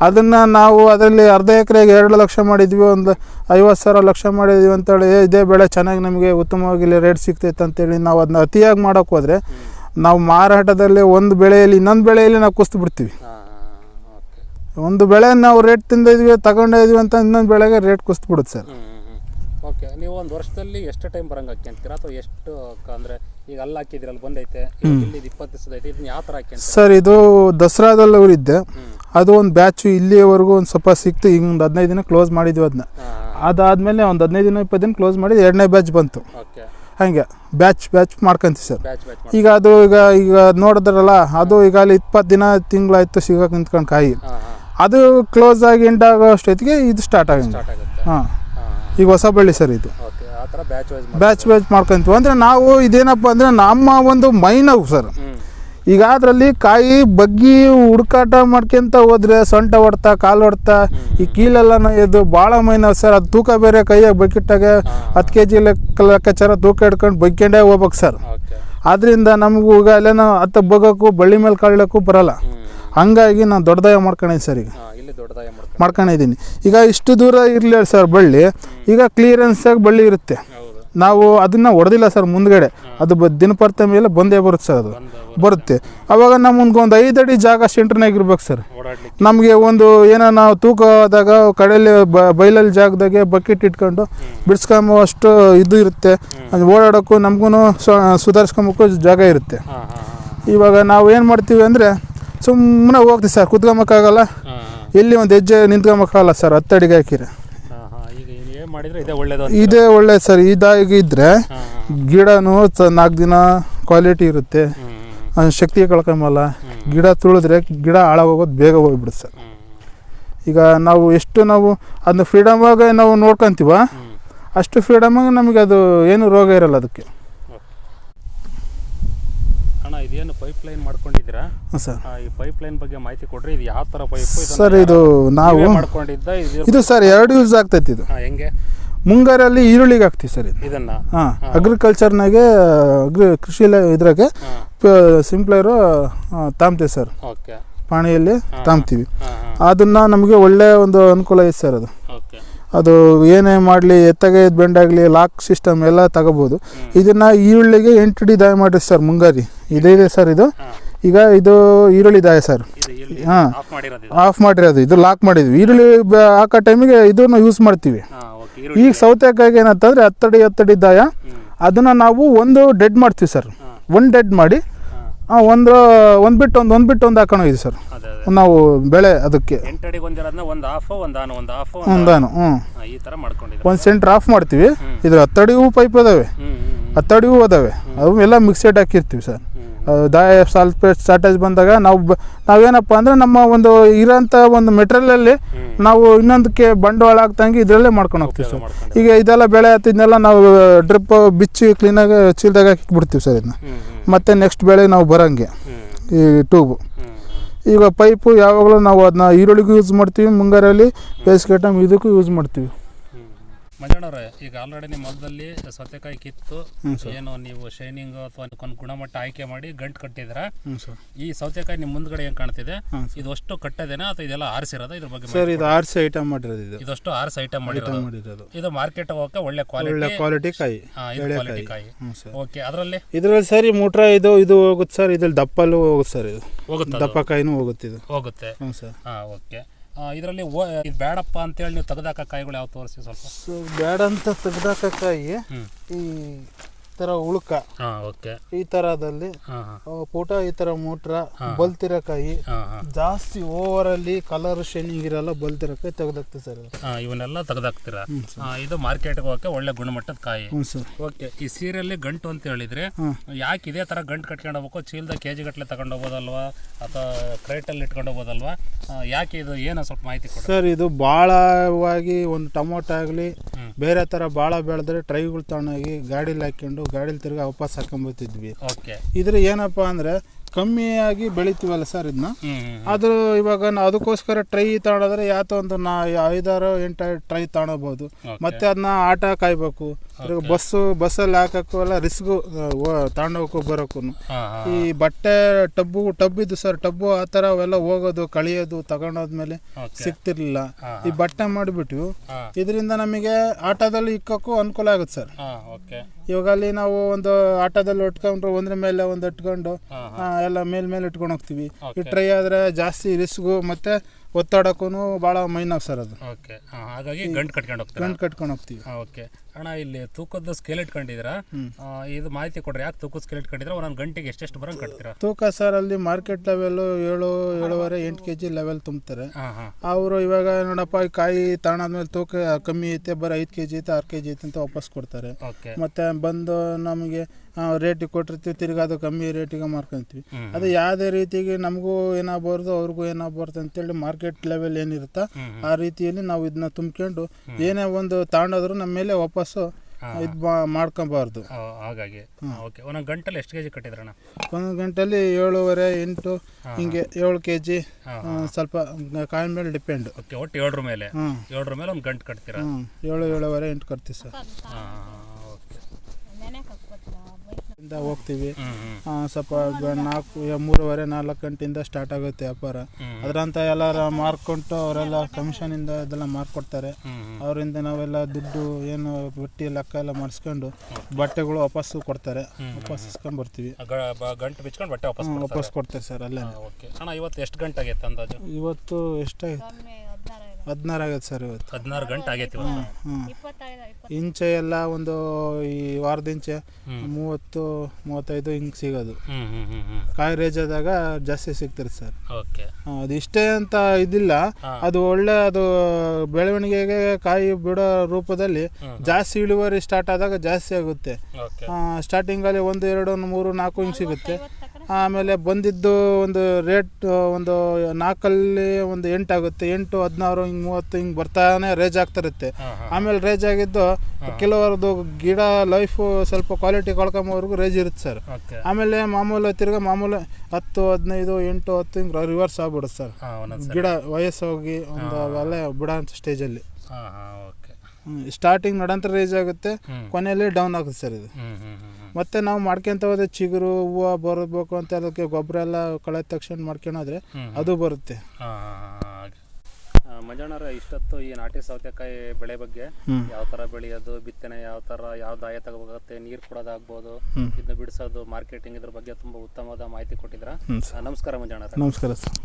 ಅದನ್ನು ನಾವು ಅದರಲ್ಲಿ ಅರ್ಧ ಎಕರೆಗೆ ಎರಡು ಲಕ್ಷ ಮಾಡಿದ್ವಿ ಒಂದು ಐವತ್ತು ಸಾವಿರ ಲಕ್ಷ ಮಾಡಿದ್ವಿ ಅಂತೇಳಿ ಇದೇ ಬೆಳೆ ಚೆನ್ನಾಗಿ ನಮಗೆ ಉತ್ತಮವಾಗಿ ಇಲ್ಲಿ ರೇಟ್ ಸಿಗ್ತೈತೆ ಅಂತೇಳಿ ನಾವು ಅದನ್ನ ಅತಿಯಾಗಿ ಮಾಡೋಕೆ ಹೋದರೆ ನಾವು ಮಾರಾಟದಲ್ಲಿ ಒಂದು ಬೆಳೆಯಲ್ಲಿ ಇನ್ನೊಂದು ಬೆಳೆಯಲ್ಲಿ ನಾವು ಕುಸ್ತು ಬಿಡ್ತೀವಿ. ಒಂದು ಬೆಳೆ ನಾವು ರೇಟ್ ತಿಂದಿದ್ವಿ ತಗೊಂಡಿದ್ವಿ ಅಂತ ಇನ್ನೊಂದು ಬೆಳೆಗೆ ರೇಟ್ ಕುಸ್ತು ಬಿಡುತ್ತೆ ಸರ್. ಓಕೆ ನೀವು ಒಂದು ವರ್ಷದಲ್ಲಿ ಎಷ್ಟು ಟೈಮ್ ಬರಂಗೆ ಅಥವಾ ಎಷ್ಟು ಅಂದರೆ ಈಗ ಅಲ್ಲಿ ಹಾಕಿದ್ರಲ್ಲ ಬಂದೈತೆ ಇಪ್ಪತ್ತು ಇದನ್ನ ಯಾವ ಥರ ಸರ್ ಇದು ದಸರಾದಲ್ಲಿ ಊರಿದ್ದೆ ಅದು ಒಂದು ಬ್ಯಾಚು ಇಲ್ಲಿಯವರೆಗೂ ಒಂದು ಸ್ವಲ್ಪ ಸಿಕ್ತು. ಈಗ ಒಂದು ಹದಿನೈದು ದಿನ ಕ್ಲೋಸ್ ಮಾಡಿದ್ವಿ ಅದನ್ನ ಅದಾದ್ಮೇಲೆ ಒಂದು ಹದಿನೈದು ದಿನ ಇಪ್ಪತ್ತು ದಿನ ಕ್ಲೋಸ್ ಮಾಡಿ ಎರಡನೇ ಬ್ಯಾಚ್ ಬಂತು. ಹಾಗೆ. ಬ್ಯಾಚ್ ಬ್ಯಾಚ್ ಮಾಡ್ಕೊಂತೀವಿ ಸರ್. ಈಗ ಅದು ಈಗ ಈಗ ನೋಡಿದ್ರಲ್ಲ ಅದು ಈಗ ಅಲ್ಲಿ ಇಪ್ಪತ್ತು ದಿನ ತಿಂಗಳಾಯ್ತು ಸಿಗೋಕೆ ನಿಂತ್ಕೊಂಡು ಕಾಯಿ. ಅದು ಕ್ಲೋಸ್ ಆಗಿ ಎಂಡ್ ಆಗೋ ಅಷ್ಟೊತ್ತಿಗೆ ಇದು ಸ್ಟಾರ್ಟ್ ಆಗಿದೆ ಹಾಂ. ಈಗ ಹೊಸ ಬಳ್ಳಿ ಸರ್ ಇದು. ಬ್ಯಾಚ್ ಬ್ಯಾಚ್ ಮಾಡ್ಕೊಂತೀವಿ. ಅಂದರೆ ನಾವು ಇದೇನಪ್ಪ ಅಂದರೆ ನಮ್ಮ ಒಂದು ಮೈನವು ಸರ್. ಈಗ ಅದರಲ್ಲಿ ಕಾಯಿ ಬಗ್ಗಿ ಹುಡುಕಾಟ ಮಾಡ್ಕೊಂತ ಹೋದ್ರೆ ಸೊಂಟ ಹೊಡ್ತಾ ಕಾಲು ಹೊಡ್ತಾ ಈ ಕೀಲೆಲ್ಲ ಇದು ಭಾಳ ಮೈನಸ್ ಸರ್. ಅದು ತೂಕ ಬೇರೆ ಕೈಯಾಗ ಬಕೆಟ್ಟಾಗ ಹತ್ತು ಕೆ ಜಿ ಲೆಕ್ಕ ಲೆಕ್ಕಾಚಾರ ತೂಕ ಹಿಡ್ಕೊಂಡು ಬಗ್ಕೊಂಡೇ ಹೋಗ್ಬೇಕು ಸರ್. ಆದ್ರಿಂದ ನಮಗೂ ಈಗ ಅಲ್ಲೇನೋ ಹತ್ತ ಬಗ್ಗಕ್ಕೂ ಬಳ್ಳಿ ಮೇಲೆ ಕಾಳಕ್ಕೂ ಬರಲ್ಲ. ಹಂಗಾಗಿ ನಾನು ದೊಡ್ಡದಾಯ ಮಾಡ್ಕೊಂಡಿದ್ದೀನಿ ಸರ್ ಈಗ. ಮಾಡ್ಕೊಂಡಿದ್ದೀನಿ ಈಗ ಇಷ್ಟು ದೂರ ಇರಲಿ ಸರ್ ಬಳ್ಳಿ. ಈಗ ಕ್ಲಿಯರೆನ್ಸಾಗಿ ಬಳ್ಳಿ ಇರುತ್ತೆ. ನಾವು ಅದನ್ನು ಹೊಡೆದಿಲ್ಲ ಸರ್ ಮುಂದ್ಗಡೆ. ಅದು ಬ ದಿನಪರ್ತ ಮೇಲೆ ಬಂದೇ ಬರುತ್ತೆ ಸರ್ ಅದು. ಬರುತ್ತೆ. ಅವಾಗ ನಮ್ಗೆ ಒಂದು ಐದು ಅಡಿ ಜಾಗ ಸೆಂಟ್ರ್ನಾಗ ಇರ್ಬೇಕು ಸರ್. ನಮಗೆ ಒಂದು ಏನೋ ನಾವು ತೂಕ ಆದಾಗ ಕಡೆಯಲ್ಲಿ ಬ ಬೈಲಲ್ಲಿ ಜಾಗದಾಗೆ ಬಕೆಟ್ ಇಟ್ಕೊಂಡು ಬಿಡಿಸ್ಕೊಂಬೋ ಅಷ್ಟು ಇದು ಇರುತ್ತೆ. ಅದು ಓಡಾಡೋಕ್ಕೂ ನಮಗೂ ಸುಧಾರಿಸ್ಕೊಂಬೋಕ್ಕೂ ಜಾಗ ಇರುತ್ತೆ. ಇವಾಗ ನಾವು ಏನು ಮಾಡ್ತೀವಿ ಅಂದರೆ ಸುಮ್ಮನೆ ಹೋಗ್ತೀವಿ ಸರ್. ಕುತ್ಕೊಂಬಕ್ಕಾಗಲ್ಲ ಎಲ್ಲಿ ಒಂದು ಹೆಜ್ಜೆ ನಿಂತ್ಕೊಂಬಕ್ಕಾಗಲ್ಲ ಸರ್. ಹತ್ತು ಅಡಿಗೆ ಹಾಕಿರಿ ಹಾಂ ಹಾಂ ಈಗ ಏನು ಮಾಡಿದ್ರೆ ಇದೇ ಒಳ್ಳೆ ಸರ್ ಇದಾಗಿ ಇದ್ರೆ ಗಿಡನೂ ನಾಲ್ಕು ದಿನ ಕ್ವಾಲಿಟಿ ಇರುತ್ತೆ. ಶಕ್ತಿ ಕಳ್ಕೊಂಬಲ್ಲ. ಗಿಡ ತುಳಿದ್ರೆ ಗಿಡ ಹಾಳಾಗೋಗೋದು ಬೇಗ ಹೋಗ್ಬಿಡುತ್ತೆ ಸರ್. ಈಗ ನಾವು ಎಷ್ಟು ನಾವು ಅದನ್ನ ಫ್ರೀಡಮಾಗಿ ನಾವು ನೋಡ್ಕೊಂತೀವ ಅಷ್ಟು ಅಷ್ಟು ಫ್ರೀಡಮಾಗಿ ನಮಗೆ ಅದು ಏನು ರೋಗ ಇರಲ್ಲ ಅದಕ್ಕೆ. ಅಣ್ಣ ಇದೇನು ಪೈಪ್ ಲೈನ್ ಮಾಡ್ಕೊಂಡಿದ್ದೀರಾ ಸರ್. ಈ ಪೈಪ್ ಲೈನ್ ಬಗ್ಗೆ ಮಾಹಿತಿ ಕೊಡ್ರಿ ಇದು ಯಾವ ಥರ ಪೈಪ್ ಸರ್ ಇದು ನಾವು ಮಾಡ್ಕೊಂಡಿದ್ದ ಇದು ಸರ್ ಎರಡು ಯೂಸ್ ಆಗ್ತೈತಿ ಇದು. ಹೆಂಗೆ? ಮುಂಗಾರಲ್ಲಿ ಈರುಳ್ಳಿಗೆ ಹಾಕ್ತೀವಿ ಸರ್ ಇದು. ಇದನ್ನ? ಹಾಂ ಅಗ್ರಿಕಲ್ಚರ್ನಾಗೆ ಅಗ್ರಿ ಕೃಷಿ ಇದ್ರಾಗೆ ಸಿಂಪ್ಲರು ತಾಮ್ತೀವಿ ಸರ್. ಓಕೆ. ಪಾಣಿಯಲ್ಲಿ ತಾಮ್ತೀವಿ. ಅದನ್ನು ನಮಗೆ ಒಳ್ಳೆಯ ಒಂದು ಅನುಕೂಲ ಐತೆ ಸರ್ ಅದು. ಓಕೆ. ಅದು ಏನೇ ಮಾಡಲಿ ಎತ್ತಗೆ ಬೆಂಡಾಗಲಿ ಲಾಕ್ ಸಿಸ್ಟಮ್ ಎಲ್ಲ ತಗೋಬೋದು. ಇದನ್ನು ಈರುಳ್ಳಿಗೆ ಎಂಟು ಡಿ ದಾಯ ಮಾಡಿ ಸರ್ ಮುಂಗಾರಿ. ಇದೇ ಇದೆ ಸರ್ ಇದು. ಈಗ ಇದು ಈರುಳ್ಳಿ ದಾಯ ಸರ್. ಹಾಂ. ಆಫ್ ಮಾಡಿರೋದು ಇದು. ಲಾಕ್ ಮಾಡಿದ್ವಿ. ಈರುಳ್ಳಿ ಹಾಕೋ ಟೈಮಿಗೆ ಇದನ್ನು ಯೂಸ್ ಮಾಡ್ತೀವಿ. ಈಗ ಸೌತೆಕಾಯಿಗೆ ಏನಂತಂದರೆ ಹತ್ತಡಿ ಹತ್ತಡಿ ದಾಯ. ಅದನ್ನು ನಾವು ಒಂದು ಡೆಡ್ ಮಾಡ್ತೀವಿ ಸರ್. ಒಂದು ಡೆಡ್ ಮಾಡಿ ಹಾಂ ಒಂದು ಒಂದು ಬಿಟ್ಟು ಒಂದು ಒಂದು ಬಿಟ್ಟು ಒಂದು ಇದು ಸರ್. ಅದೇ ಅದೇ. ನಾವು ಬೆಳೆ ಅದಕ್ಕೆ. ಎಂಟು ಅಡಿಗೆ ಒಂದಿರೋದನ್ನ ಒಂದು ಆಫ್ ಒಂದು ಆನ್ ಒಂದು ಆಫ್ ಒಂದಾನು ಹ್ಞೂ ಈ ಥರ ಒಂದು ಸೆಂಟ್ರ್ ಆಫ್ ಮಾಡ್ತೀವಿ. ಇದ್ರ ಹತ್ತಡಿಗೂ ಪೈಪ್ ಅದಾವೆ ಹ್ಞೂ ಹ್ಞೂ ಹತ್ತಡಿಗೂ ಅದಾವೆ ಅವು ಎಲ್ಲ ಮಿಕ್ಸೆಡ್ ಹಾಕಿರ್ತೀವಿ ಸರ್. ಹ್ಞೂ ದಾಯ ಸ್ವಲ್ಪ ಶಾರ್ಟೇಜ್ ಬಂದಾಗ ನಾವು ಬ- ನಾವೇನಪ್ಪ ಅಂದರೆ ನಮ್ಮ ಒಂದು ಇರೋಂಥ ಒಂದು ಮೆಟೀರಿಯಲಲ್ಲಿ ನಾವು ಇನ್ನೊಂದಕ್ಕೆ ಬಂಡವಾಳ ಆಗ್ತಂಗೆ ಇದರಲ್ಲೇ ಮಾಡ್ಕೊಂಡು ಹೋಗ್ತೀವಿ ಸರ್. ಈಗ ಇದೆಲ್ಲ ಬೆಳೆ ಹತ್ತಿದ್ನೆಲ್ಲ ನಾವು ಡ್ರಿಪ್ ಬಿಚ್ಚಿ ಕ್ಲೀನಾಗಿ ಚೀಲದಾಗ ಹಾಕಿಬಿಡ್ತೀವಿ ಸರ್ ಇದನ್ನ ಮತ್ತೆ ನೆಕ್ಸ್ಟ್ ಬೆಳೆ ನಾವು ಬರೋಂಗೆ ಈ ಟ್ಯೂಬು ಈಗ ಪೈಪು ಯಾವಾಗಲೂ ನಾವು ಅದನ್ನ ಈರುಳ್ಳಿಗೂ ಯೂಸ್ ಮಾಡ್ತೀವಿ ಮುಂಗಾರಲ್ಲಿ ಬೇಸಿಗೆ ಟೈಮ್ ಇದಕ್ಕೂ ಯೂಸ್ ಮಾಡ್ತೀವಿ. ಮಂಜಣ್ಣವ್ರೆ ಈಗ ಆಲ್ರೆಡಿ ನಿಮ್ಮ ಹೊಲದಲ್ಲಿ ಸೌತೆಕಾಯಿ ಕಿತ್ತು ಏನು ನೀವು ಶೈನಿಂಗ್ ಅಥವಾ ಒಂದು ಗುಣಮಟ್ಟ ಆಯ್ಕೆ ಮಾಡಿ ಗಂಟು ಕಟ್ಟಿದ್ರ ಈ ಸೌತೆಕಾಯಿ ನಿಮ್ಮ ಮುಂದ್ಗಡೆ ಏನು ಕಾಣ್ತಿದೆ? ಇದು ಅಷ್ಟು ಕಟ್ಟದೇನಾ ಅಥವಾ ಇದೆಲ್ಲ ಆರಿಸಿರೋದ? ಇದ್ರ ಬಗ್ಗೆ ಸರ್ ಇದು ಆರಿಸಿ ಐಟಮ್ ಮಾಡಿರೋದು ಇದು ಇದಷ್ಟು ಆರಿಸಿ ಐಟಮ್ ಮಾಡಿರೋದು. ಇದು ಮಾರ್ಕೆಟ್ ಹೋಗಕ್ಕೆ ಒಳ್ಳೆ ಒಳ್ಳೆ ಕ್ವಾಲಿಟಿ ಕ್ವಾಲಿಟಿ ಕಾಯಿ. ಕ್ವಾಲಿಟಿ ಕಾಯಿ. ಓಕೆ ಅದರಲ್ಲಿ? ಇದರಲ್ಲಿ ಸರಿ ಮೂಟ್ರ ಇದು ಇದು ಹೋಗುತ್ತೆ ಸರ್ ಇದ್ರಲ್ಲಿ ದಪ್ಪಲ್ಲೂ ಹೋಗುತ್ತೆ ಸರ್ ಇದು. ಹೋಗುತ್ತೆ ದಪ್ಪ ಕಾಯಿನೂ ಹೋಗುತ್ತೆ ಇದು. ಹೋಗುತ್ತೆ. ಹ್ಞೂ ಸರ್. ಹಾಂ ಓಕೆ ಇದರಲ್ಲಿ ಇದು ಬೇಡಪ್ಪ ಅಂತೇಳಿ ನೀವು ತೆಗೆದಾಕ ಕಾಯಿಗಳು ಯಾವ ತೋರಿಸಿ ಸ್ವಲ್ಪ? ಸೊ ಬೇಡ ಅಂತ ತೆಗ್ದಾಕ ಕಾಯಿ ಈ ಥರ ಉಳುಕ. ಓಕೆ. ಈ ತರದಲ್ಲಿ ಪುಟ ಈ ತರ ಮೂಟ್ರ ಬಲ್ತಿರಕಾಯಿ ಜಾಸ್ತಿ ಓವರ್ ಅಲ್ಲಿ ಕಲರ್ ಶೈನಿಂಗ್ ಇರಲ್ಲ ಬಲ್ತಿರಕಾಯಿ ತೆಗ್ದಾಕ್ತೀವಿ ಸರ್ ಇವನ್ನೆಲ್ಲ ತೆಗೆದಾಕ್ತೀರಾ? ಇದು ಮಾರ್ಕೆಟ್ಗೆ ಹೋಗಕ್ಕೆ ಒಳ್ಳೆ ಗುಣಮಟ್ಟದ ಕಾಯಿ. ಓಕೆ ಈ ಸೀರೆಯಲ್ಲಿ ಗಂಟು ಅಂತ ಹೇಳಿದ್ರೆ ಯಾಕೆ ಇದೇ ತರ ಗಂಟು ಕಟ್ಕೊಂಡು ಹೋಗ್ಬೇಕು? ಚೀಲದ ಕೆ ಜಿ ಗಟ್ಟಲೆ ತಗೊಂಡು ಹೋಗೋದಲ್ವಾ? ಅಥವಾ ಕ್ರೇಟಲ್ಲಿ ಇಟ್ಕೊಂಡು ಹೋಗೋದಲ್ವಾ? ಯಾಕೆ ಇದು? ಏನೋ ಸ್ವಲ್ಪ ಮಾಹಿತಿ ಕೊಡಿ ಸರ್ ಇದು ಭಾಳವಾಗಿ ಒಂದು ಟೊಮೊಟೊ ಆಗಲಿ ಬೇರೆ ತರ ಬಾಳ ಬೆಳೆದ್ರೆ ಟ್ರೈಗಳು ತಗೊಂಡೋಗಿ ಗಾಡಿಲಿ ಹಾಕ್ಕೊಂಡು ಗಾಡೀಲಿ ತಿರ್ಗಿ ವಾಪಸ್ ಹಾಕೊಂಬರ್ತಿದ್ವಿ ಓಕೆ ಇದ್ರ ಏನಪ್ಪ ಅಂದರೆ ಕಮ್ಮಿಯಾಗಿ ಬೆಳಿತೀವಲ್ಲ ಸರ್ ಇದನ್ನ? ಆದ್ರೂ ಅದು ಇವಾಗ ನಾ ಅದಕ್ಕೋಸ್ಕರ ಟ್ರೈ ತಗೊಂಡ್ರೆ ಯಾತೋ ಒಂದು ನಾ ಐದಾರು ಎಂಟು ಟ್ರೈ ತಗೊಬೋದು. ಮತ್ತೆ ಅದನ್ನ ಆಟ ಕಾಯ್ಬೇಕು. ಬಸ್ಸು ಬಸ್ಸಲ್ಲಿ ಹಾಕಕ್ಕೂ ಎಲ್ಲ ರಿಸ್ಕು ತಗೊಂಡೋಗಕ್ಕೂ ಬರೋಕ್ಕೂ ಈ ಬಟ್ಟೆ ಟಬ್ಬು ಟಬ್ ಇದ್ದು ಸರ್ ಟಬ್ಬು ಆ ಥರ ಅವೆಲ್ಲ ಹೋಗೋದು ಕಳಿಯೋದು ತಗೊಂಡೋದ್ಮೇಲೆ ಮೇಲೆ ಸಿಗ್ತಿರ್ಲಿಲ್ಲ. ಈ ಬಟ್ಟೆ ಮಾಡಿಬಿಟ್ಟು ಇದರಿಂದ ನಮಗೆ ಆಟೋದಲ್ಲಿ ಇಕ್ಕಕ್ಕೂ ಅನುಕೂಲ ಆಗುತ್ತೆ ಸರ್. ಇವಾಗ ಅಲ್ಲಿ ನಾವು ಒಂದು ಆಟೋದಲ್ಲಿ ಒಟ್ಕೊಂಡ್ರು ಒಂದ್ರ ಮೇಲೆ ಒಂದು ಇಟ್ಕೊಂಡು ಎಲ್ಲ ಮೇಲ್ ಮೇಲೆ ಇಟ್ಕೊಂಡು ಹೋಗ್ತೀವಿ. ಈ ಟ್ರೈ ಆದರೆ ಜಾಸ್ತಿ ರಿಸ್ಕು ಮತ್ತೆ ಒತ್ತಡಕ್ಕೂ ಭಾಳ ಮೈನಾಗ ಸರ್ ಅದು. ಓಕೆ ಹಾಗಾಗಿ ಗಂಟು ಕಟ್ಕೊಂಡು ಹೋಗ್ತೀವಿ ಗಂಟು ಕಟ್ಕೊಂಡು ಹೋಗ್ತೀವಿ. ಓಕೆ ಅಣ್ಣ ಇಲ್ಲಿ ತೂಕದ ಸ್ಕೇಲ್ ಇಟ್ಕೊಂಡಿದ್ರ. ಇದು ಮಾಹಿತಿ ಕೊಡ್ರಿ ಯಾಕೆ ತೂಕದ ಸ್ಕೇಲ್ ಇಟ್ಕೊಂಡಿದ್ರೆ ಒಂದೊಂದು ಗಂಟೆಗೆ ಎಷ್ಟೆಷ್ಟು ಬರಂಗ್ ಕಟ್ತೀರಾ ತೂಕ ಸರ್ ಅಲ್ಲಿ ಮಾರ್ಕೆಟ್ ಲೆವೆಲ್ ಏಳು ಏಳುವರೆ ಎಂಟು ಕೆ ಜಿ ಲೆವೆಲ್ ತುಂಬ್ತಾರೆ ಅವರು ಇವಾಗ ನೋಡಪ್ಪ ಈ ಕಾಯಿ ತಗೊಂಡಾದ್ಮೇಲೆ ತೂಕ ಕಮ್ಮಿ ಐತೆ ಬರೀ ಐದು ಕೆ ಜಿ ಐತೆ ಆರು ಕೆ ಜಿ ಐತೆ ಅಂತ ವಾಪಸ್ ಕೊಡ್ತಾರೆ. ಮತ್ತೆ ಬಂದು ನಮಗೆ ರೇಟಿಗೆ ಕೊಟ್ಟಿರ್ತೀವಿ ತಿರ್ಗಿ ಅದು ಕಮ್ಮಿ ರೇಟಿಗೆ ಮಾರ್ಕೊಂತೀವಿ. ಅದು ಯಾವುದೇ ರೀತಿಗೆ ನಮಗೂ ಏನಾಗಬಾರ್ದು ಅವ್ರಿಗೂ ಏನಾಗಬಾರ್ದು ಅಂತೇಳಿ ಮಾರ್ಕೆಟ್ ಲೆವೆಲ್ ಏನಿರುತ್ತಾ ಆ ರೀತಿಯಲ್ಲಿ ನಾವು ಇದನ್ನ ತುಂಬ್ಕೊಂಡು ಏನೇ ಒಂದು ತಗೊಂಡೋದ್ರು ನಮ್ಮ ಮೇಲೆ ವಾಪಸ್ಸು ಹಾಂ. ಇದು ಮಾಡ್ಕೊಬಾರ್ದು. ಹಾಗಾಗಿ. ಓಕೆ ಒಂದೊಂದು ಗಂಟಲ್ಲಿ ಎಷ್ಟು ಕೆ ಜಿ ಕಟ್ಟಿದ್ರಣ್ಣ? ಒಂದು ಗಂಟಲ್ಲಿ ಏಳುವರೆ ಎಂಟು ಹಿಂಗೆ ಏಳು ಕೆ ಜಿ ಸ್ವಲ್ಪ ಕಾಯಿನ ಮೇಲೆ ಡಿಪೆಂಡ್. ಓಕೆ ಒಟ್ಟು ಏಳರ ಮೇಲೆ. ಏಳರ ಮೇಲೆ ಒಂದು ಗಂಟು ಕಟ್ತೀರಾ? ಏಳು ಏಳುವರೆ ಎಂಟು ಕಟ್ತೀವಿ ಸರ್. ಇಂದ ಹೋಗ್ತೀವಿ. ಆ, ಸ್ವಲ್ಪ ಬ- ನಾಲ್ಕು ಮೂರುವರೆ ನಾಲ್ಕು ಗಂಟೆಯಿಂದ ಸ್ಟಾರ್ಟ್ ಆಗುತ್ತೆ ವ್ಯಾಪಾರ. ಅದರಂತ ಎಲ್ಲರ ಮಾರ್ಕೊಂಡು ಅವರೆಲ್ಲ ಕಮಿಷನಿಂದ ಇದೆಲ್ಲ ಮಾರ್ಕೊಡ್ತಾರೆ. ಅವರಿಂದ ನಾವೆಲ್ಲ ದುಡ್ಡು ಏನು ಬಟ್ಟಿ ಲೆಕ್ಕ ಎಲ್ಲ ಮಾಡಿಸ್ಕೊಂಡು ಬಟ್ಟೆಗಳು ವಾಪಸ್ಸು ಕೊಡ್ತಾರೆ. ವಾಪಸ್ ಇಸ್ಕೊಂಡ್ ಬರ್ತೀವಿ. ಗಂಟು ಬಿಚ್ಕೊಂಡು ಬಟ್ಟೆ ವಾಪಸ್ ಕೊಡ್ತಾರೆ. ವಾಪಸ್ ಕೊಡ್ತಾರೆ ಸರ್ ಅಲ್ಲೇ ಓಕೆ. ಅಣ್ಣ ಇವತ್ತು ಎಷ್ಟು ಗಂಟೆ ಆಗೈತೆ ಅಂದಾಜು? ಇವತ್ತು ಎಷ್ಟಾಗಿತ್ತು ಹದಿನಾರು ಆಗೈತೆ ಸರ್ ಇವತ್ತು. ಹದಿನಾರು ಗಂಟೆ ಆಗೈತೆ ಇವತ್ತು? ಹ್ಞೂ ಇಂಚೆ ಎಲ್ಲ ಒಂದು ಈ ವಾರದ ಇಂಚೆ. ಮೂವತ್ತು ಮೂವತ್ತೈದು ಹಿಂಗೆ ಸಿಗೋದು. ಕಾಯಿ ರೇಜ್ ಆದಾಗ ಜಾಸ್ತಿ ಸಿಗ್ತಾರೆ ಸರ್. ಓಕೆ. ಅದು ಇಷ್ಟೇ ಅಂತ ಇದಿಲ್ಲ. ಅದು ಒಳ್ಳೆ ಅದು ಬೆಳವಣಿಗೆಗೆ ಕಾಯಿ ಬಿಡೋ ರೂಪದಲ್ಲಿ ಜಾಸ್ತಿ ಇಳುವರಿ ಸ್ಟಾರ್ಟ್ ಆದಾಗ ಜಾಸ್ತಿ ಆಗುತ್ತೆ. ಓಕೆ. ಸ್ಟಾರ್ಟಿಂಗಲ್ಲಿ ಒಂದು ಎರಡು ಮೂರು ನಾಲ್ಕು ಹಿಂಗೆ ಸಿಗುತ್ತೆ. ಆಮೇಲೆ ಬಂದಿದ್ದು ಒಂದು ರೇಟ್ ಒಂದು ನಾಲ್ಕಲ್ಲಿ ಒಂದು ಎಂಟು ಆಗುತ್ತೆ. ಎಂಟು ಹದಿನಾರು ಹಿಂಗೆ ಮೂವತ್ತು ಹಿಂಗೆ ಬರ್ತಾನೆ ರೇಜ್ ಆಗ್ತಿರುತ್ತೆ ಆಮೇಲೆ ರೇಜ್ ಆಗಿದ್ದು ಕೆಲವರದು ಗಿಡ ಲೈಫು ಸ್ವಲ್ಪ ಕ್ವಾಲಿಟಿ ಕಳ್ಕೊಂಬವರೆಗೂ ರೇಜ್ ಇರುತ್ತೆ ಸರ್. ಆಮೇಲೆ ಮಾಮೂಲು ತಿರ್ಗಾ ಮಾಮೂಲು ಹತ್ತು ಹದಿನೈದು ಎಂಟು ಹತ್ತು ಹಿಂಗೆ ರಿವರ್ಸ್ ಆಗ್ಬಿಡುತ್ತೆ ಸರ್. ಗಿಡ ವಯಸ್ಸೋಗಿ ಒಂದು ಅವೆಲ್ಲ ಬಿಡೋಂಥ ಸ್ಟೇಜಲ್ಲಿ ಸ್ಟಾರ್ಟಿಂಗ್ ನಡಂತರ ರೇಜ್ ಆಗುತ್ತೆ. ಕೊನೆಯಲ್ಲಿ ಡೌನ್ ಆಗುತ್ತೆ ಸರ್ ಇದು. ಮತ್ತೆ ನಾವು ಮಾಡ್ಕೊಂತ ಹೋದ್ರೆ ಚಿಗುರು ಹೂವು ಬರಬೇಕು ಅಂತ ಅದಕ್ಕೆ ಗೊಬ್ಬರ ಎಲ್ಲ ಕಳೆ ತಕ್ಷಣ ಮಾಡ್ಕೊಳೋದ್ರೆ ಅದು ಬರುತ್ತೆ. ಮಂಜಣ್ಣರ ಇಷ್ಟೊತ್ತು ಈ ನಾಟಿ ಸೌತೆಕಾಯಿ ಬೆಳೆ ಬಗ್ಗೆ ಯಾವ ತರ ಬೆಳೆಯೋದು ಬಿತ್ತನೆ ಯಾವ ತರ ಯಾವ ದಾಯ ತಗೋಬೇಕಾಗುತ್ತೆ ನೀರು ಕೊಡೋದಾಗ್ಬೋದು ಇದನ್ನ ಬಿಡಿಸೋದು ಮಾರ್ಕೆಟಿಂಗ್ ಇದ್ರ ಬಗ್ಗೆ ತುಂಬಾ ಉತ್ತಮವಾದ ಮಾಹಿತಿ ಕೊಟ್ಟಿದ್ರ ನಮಸ್ಕಾರ ಮಂಜಣ್ಣ ನಮಸ್ಕಾರ ಸರ್.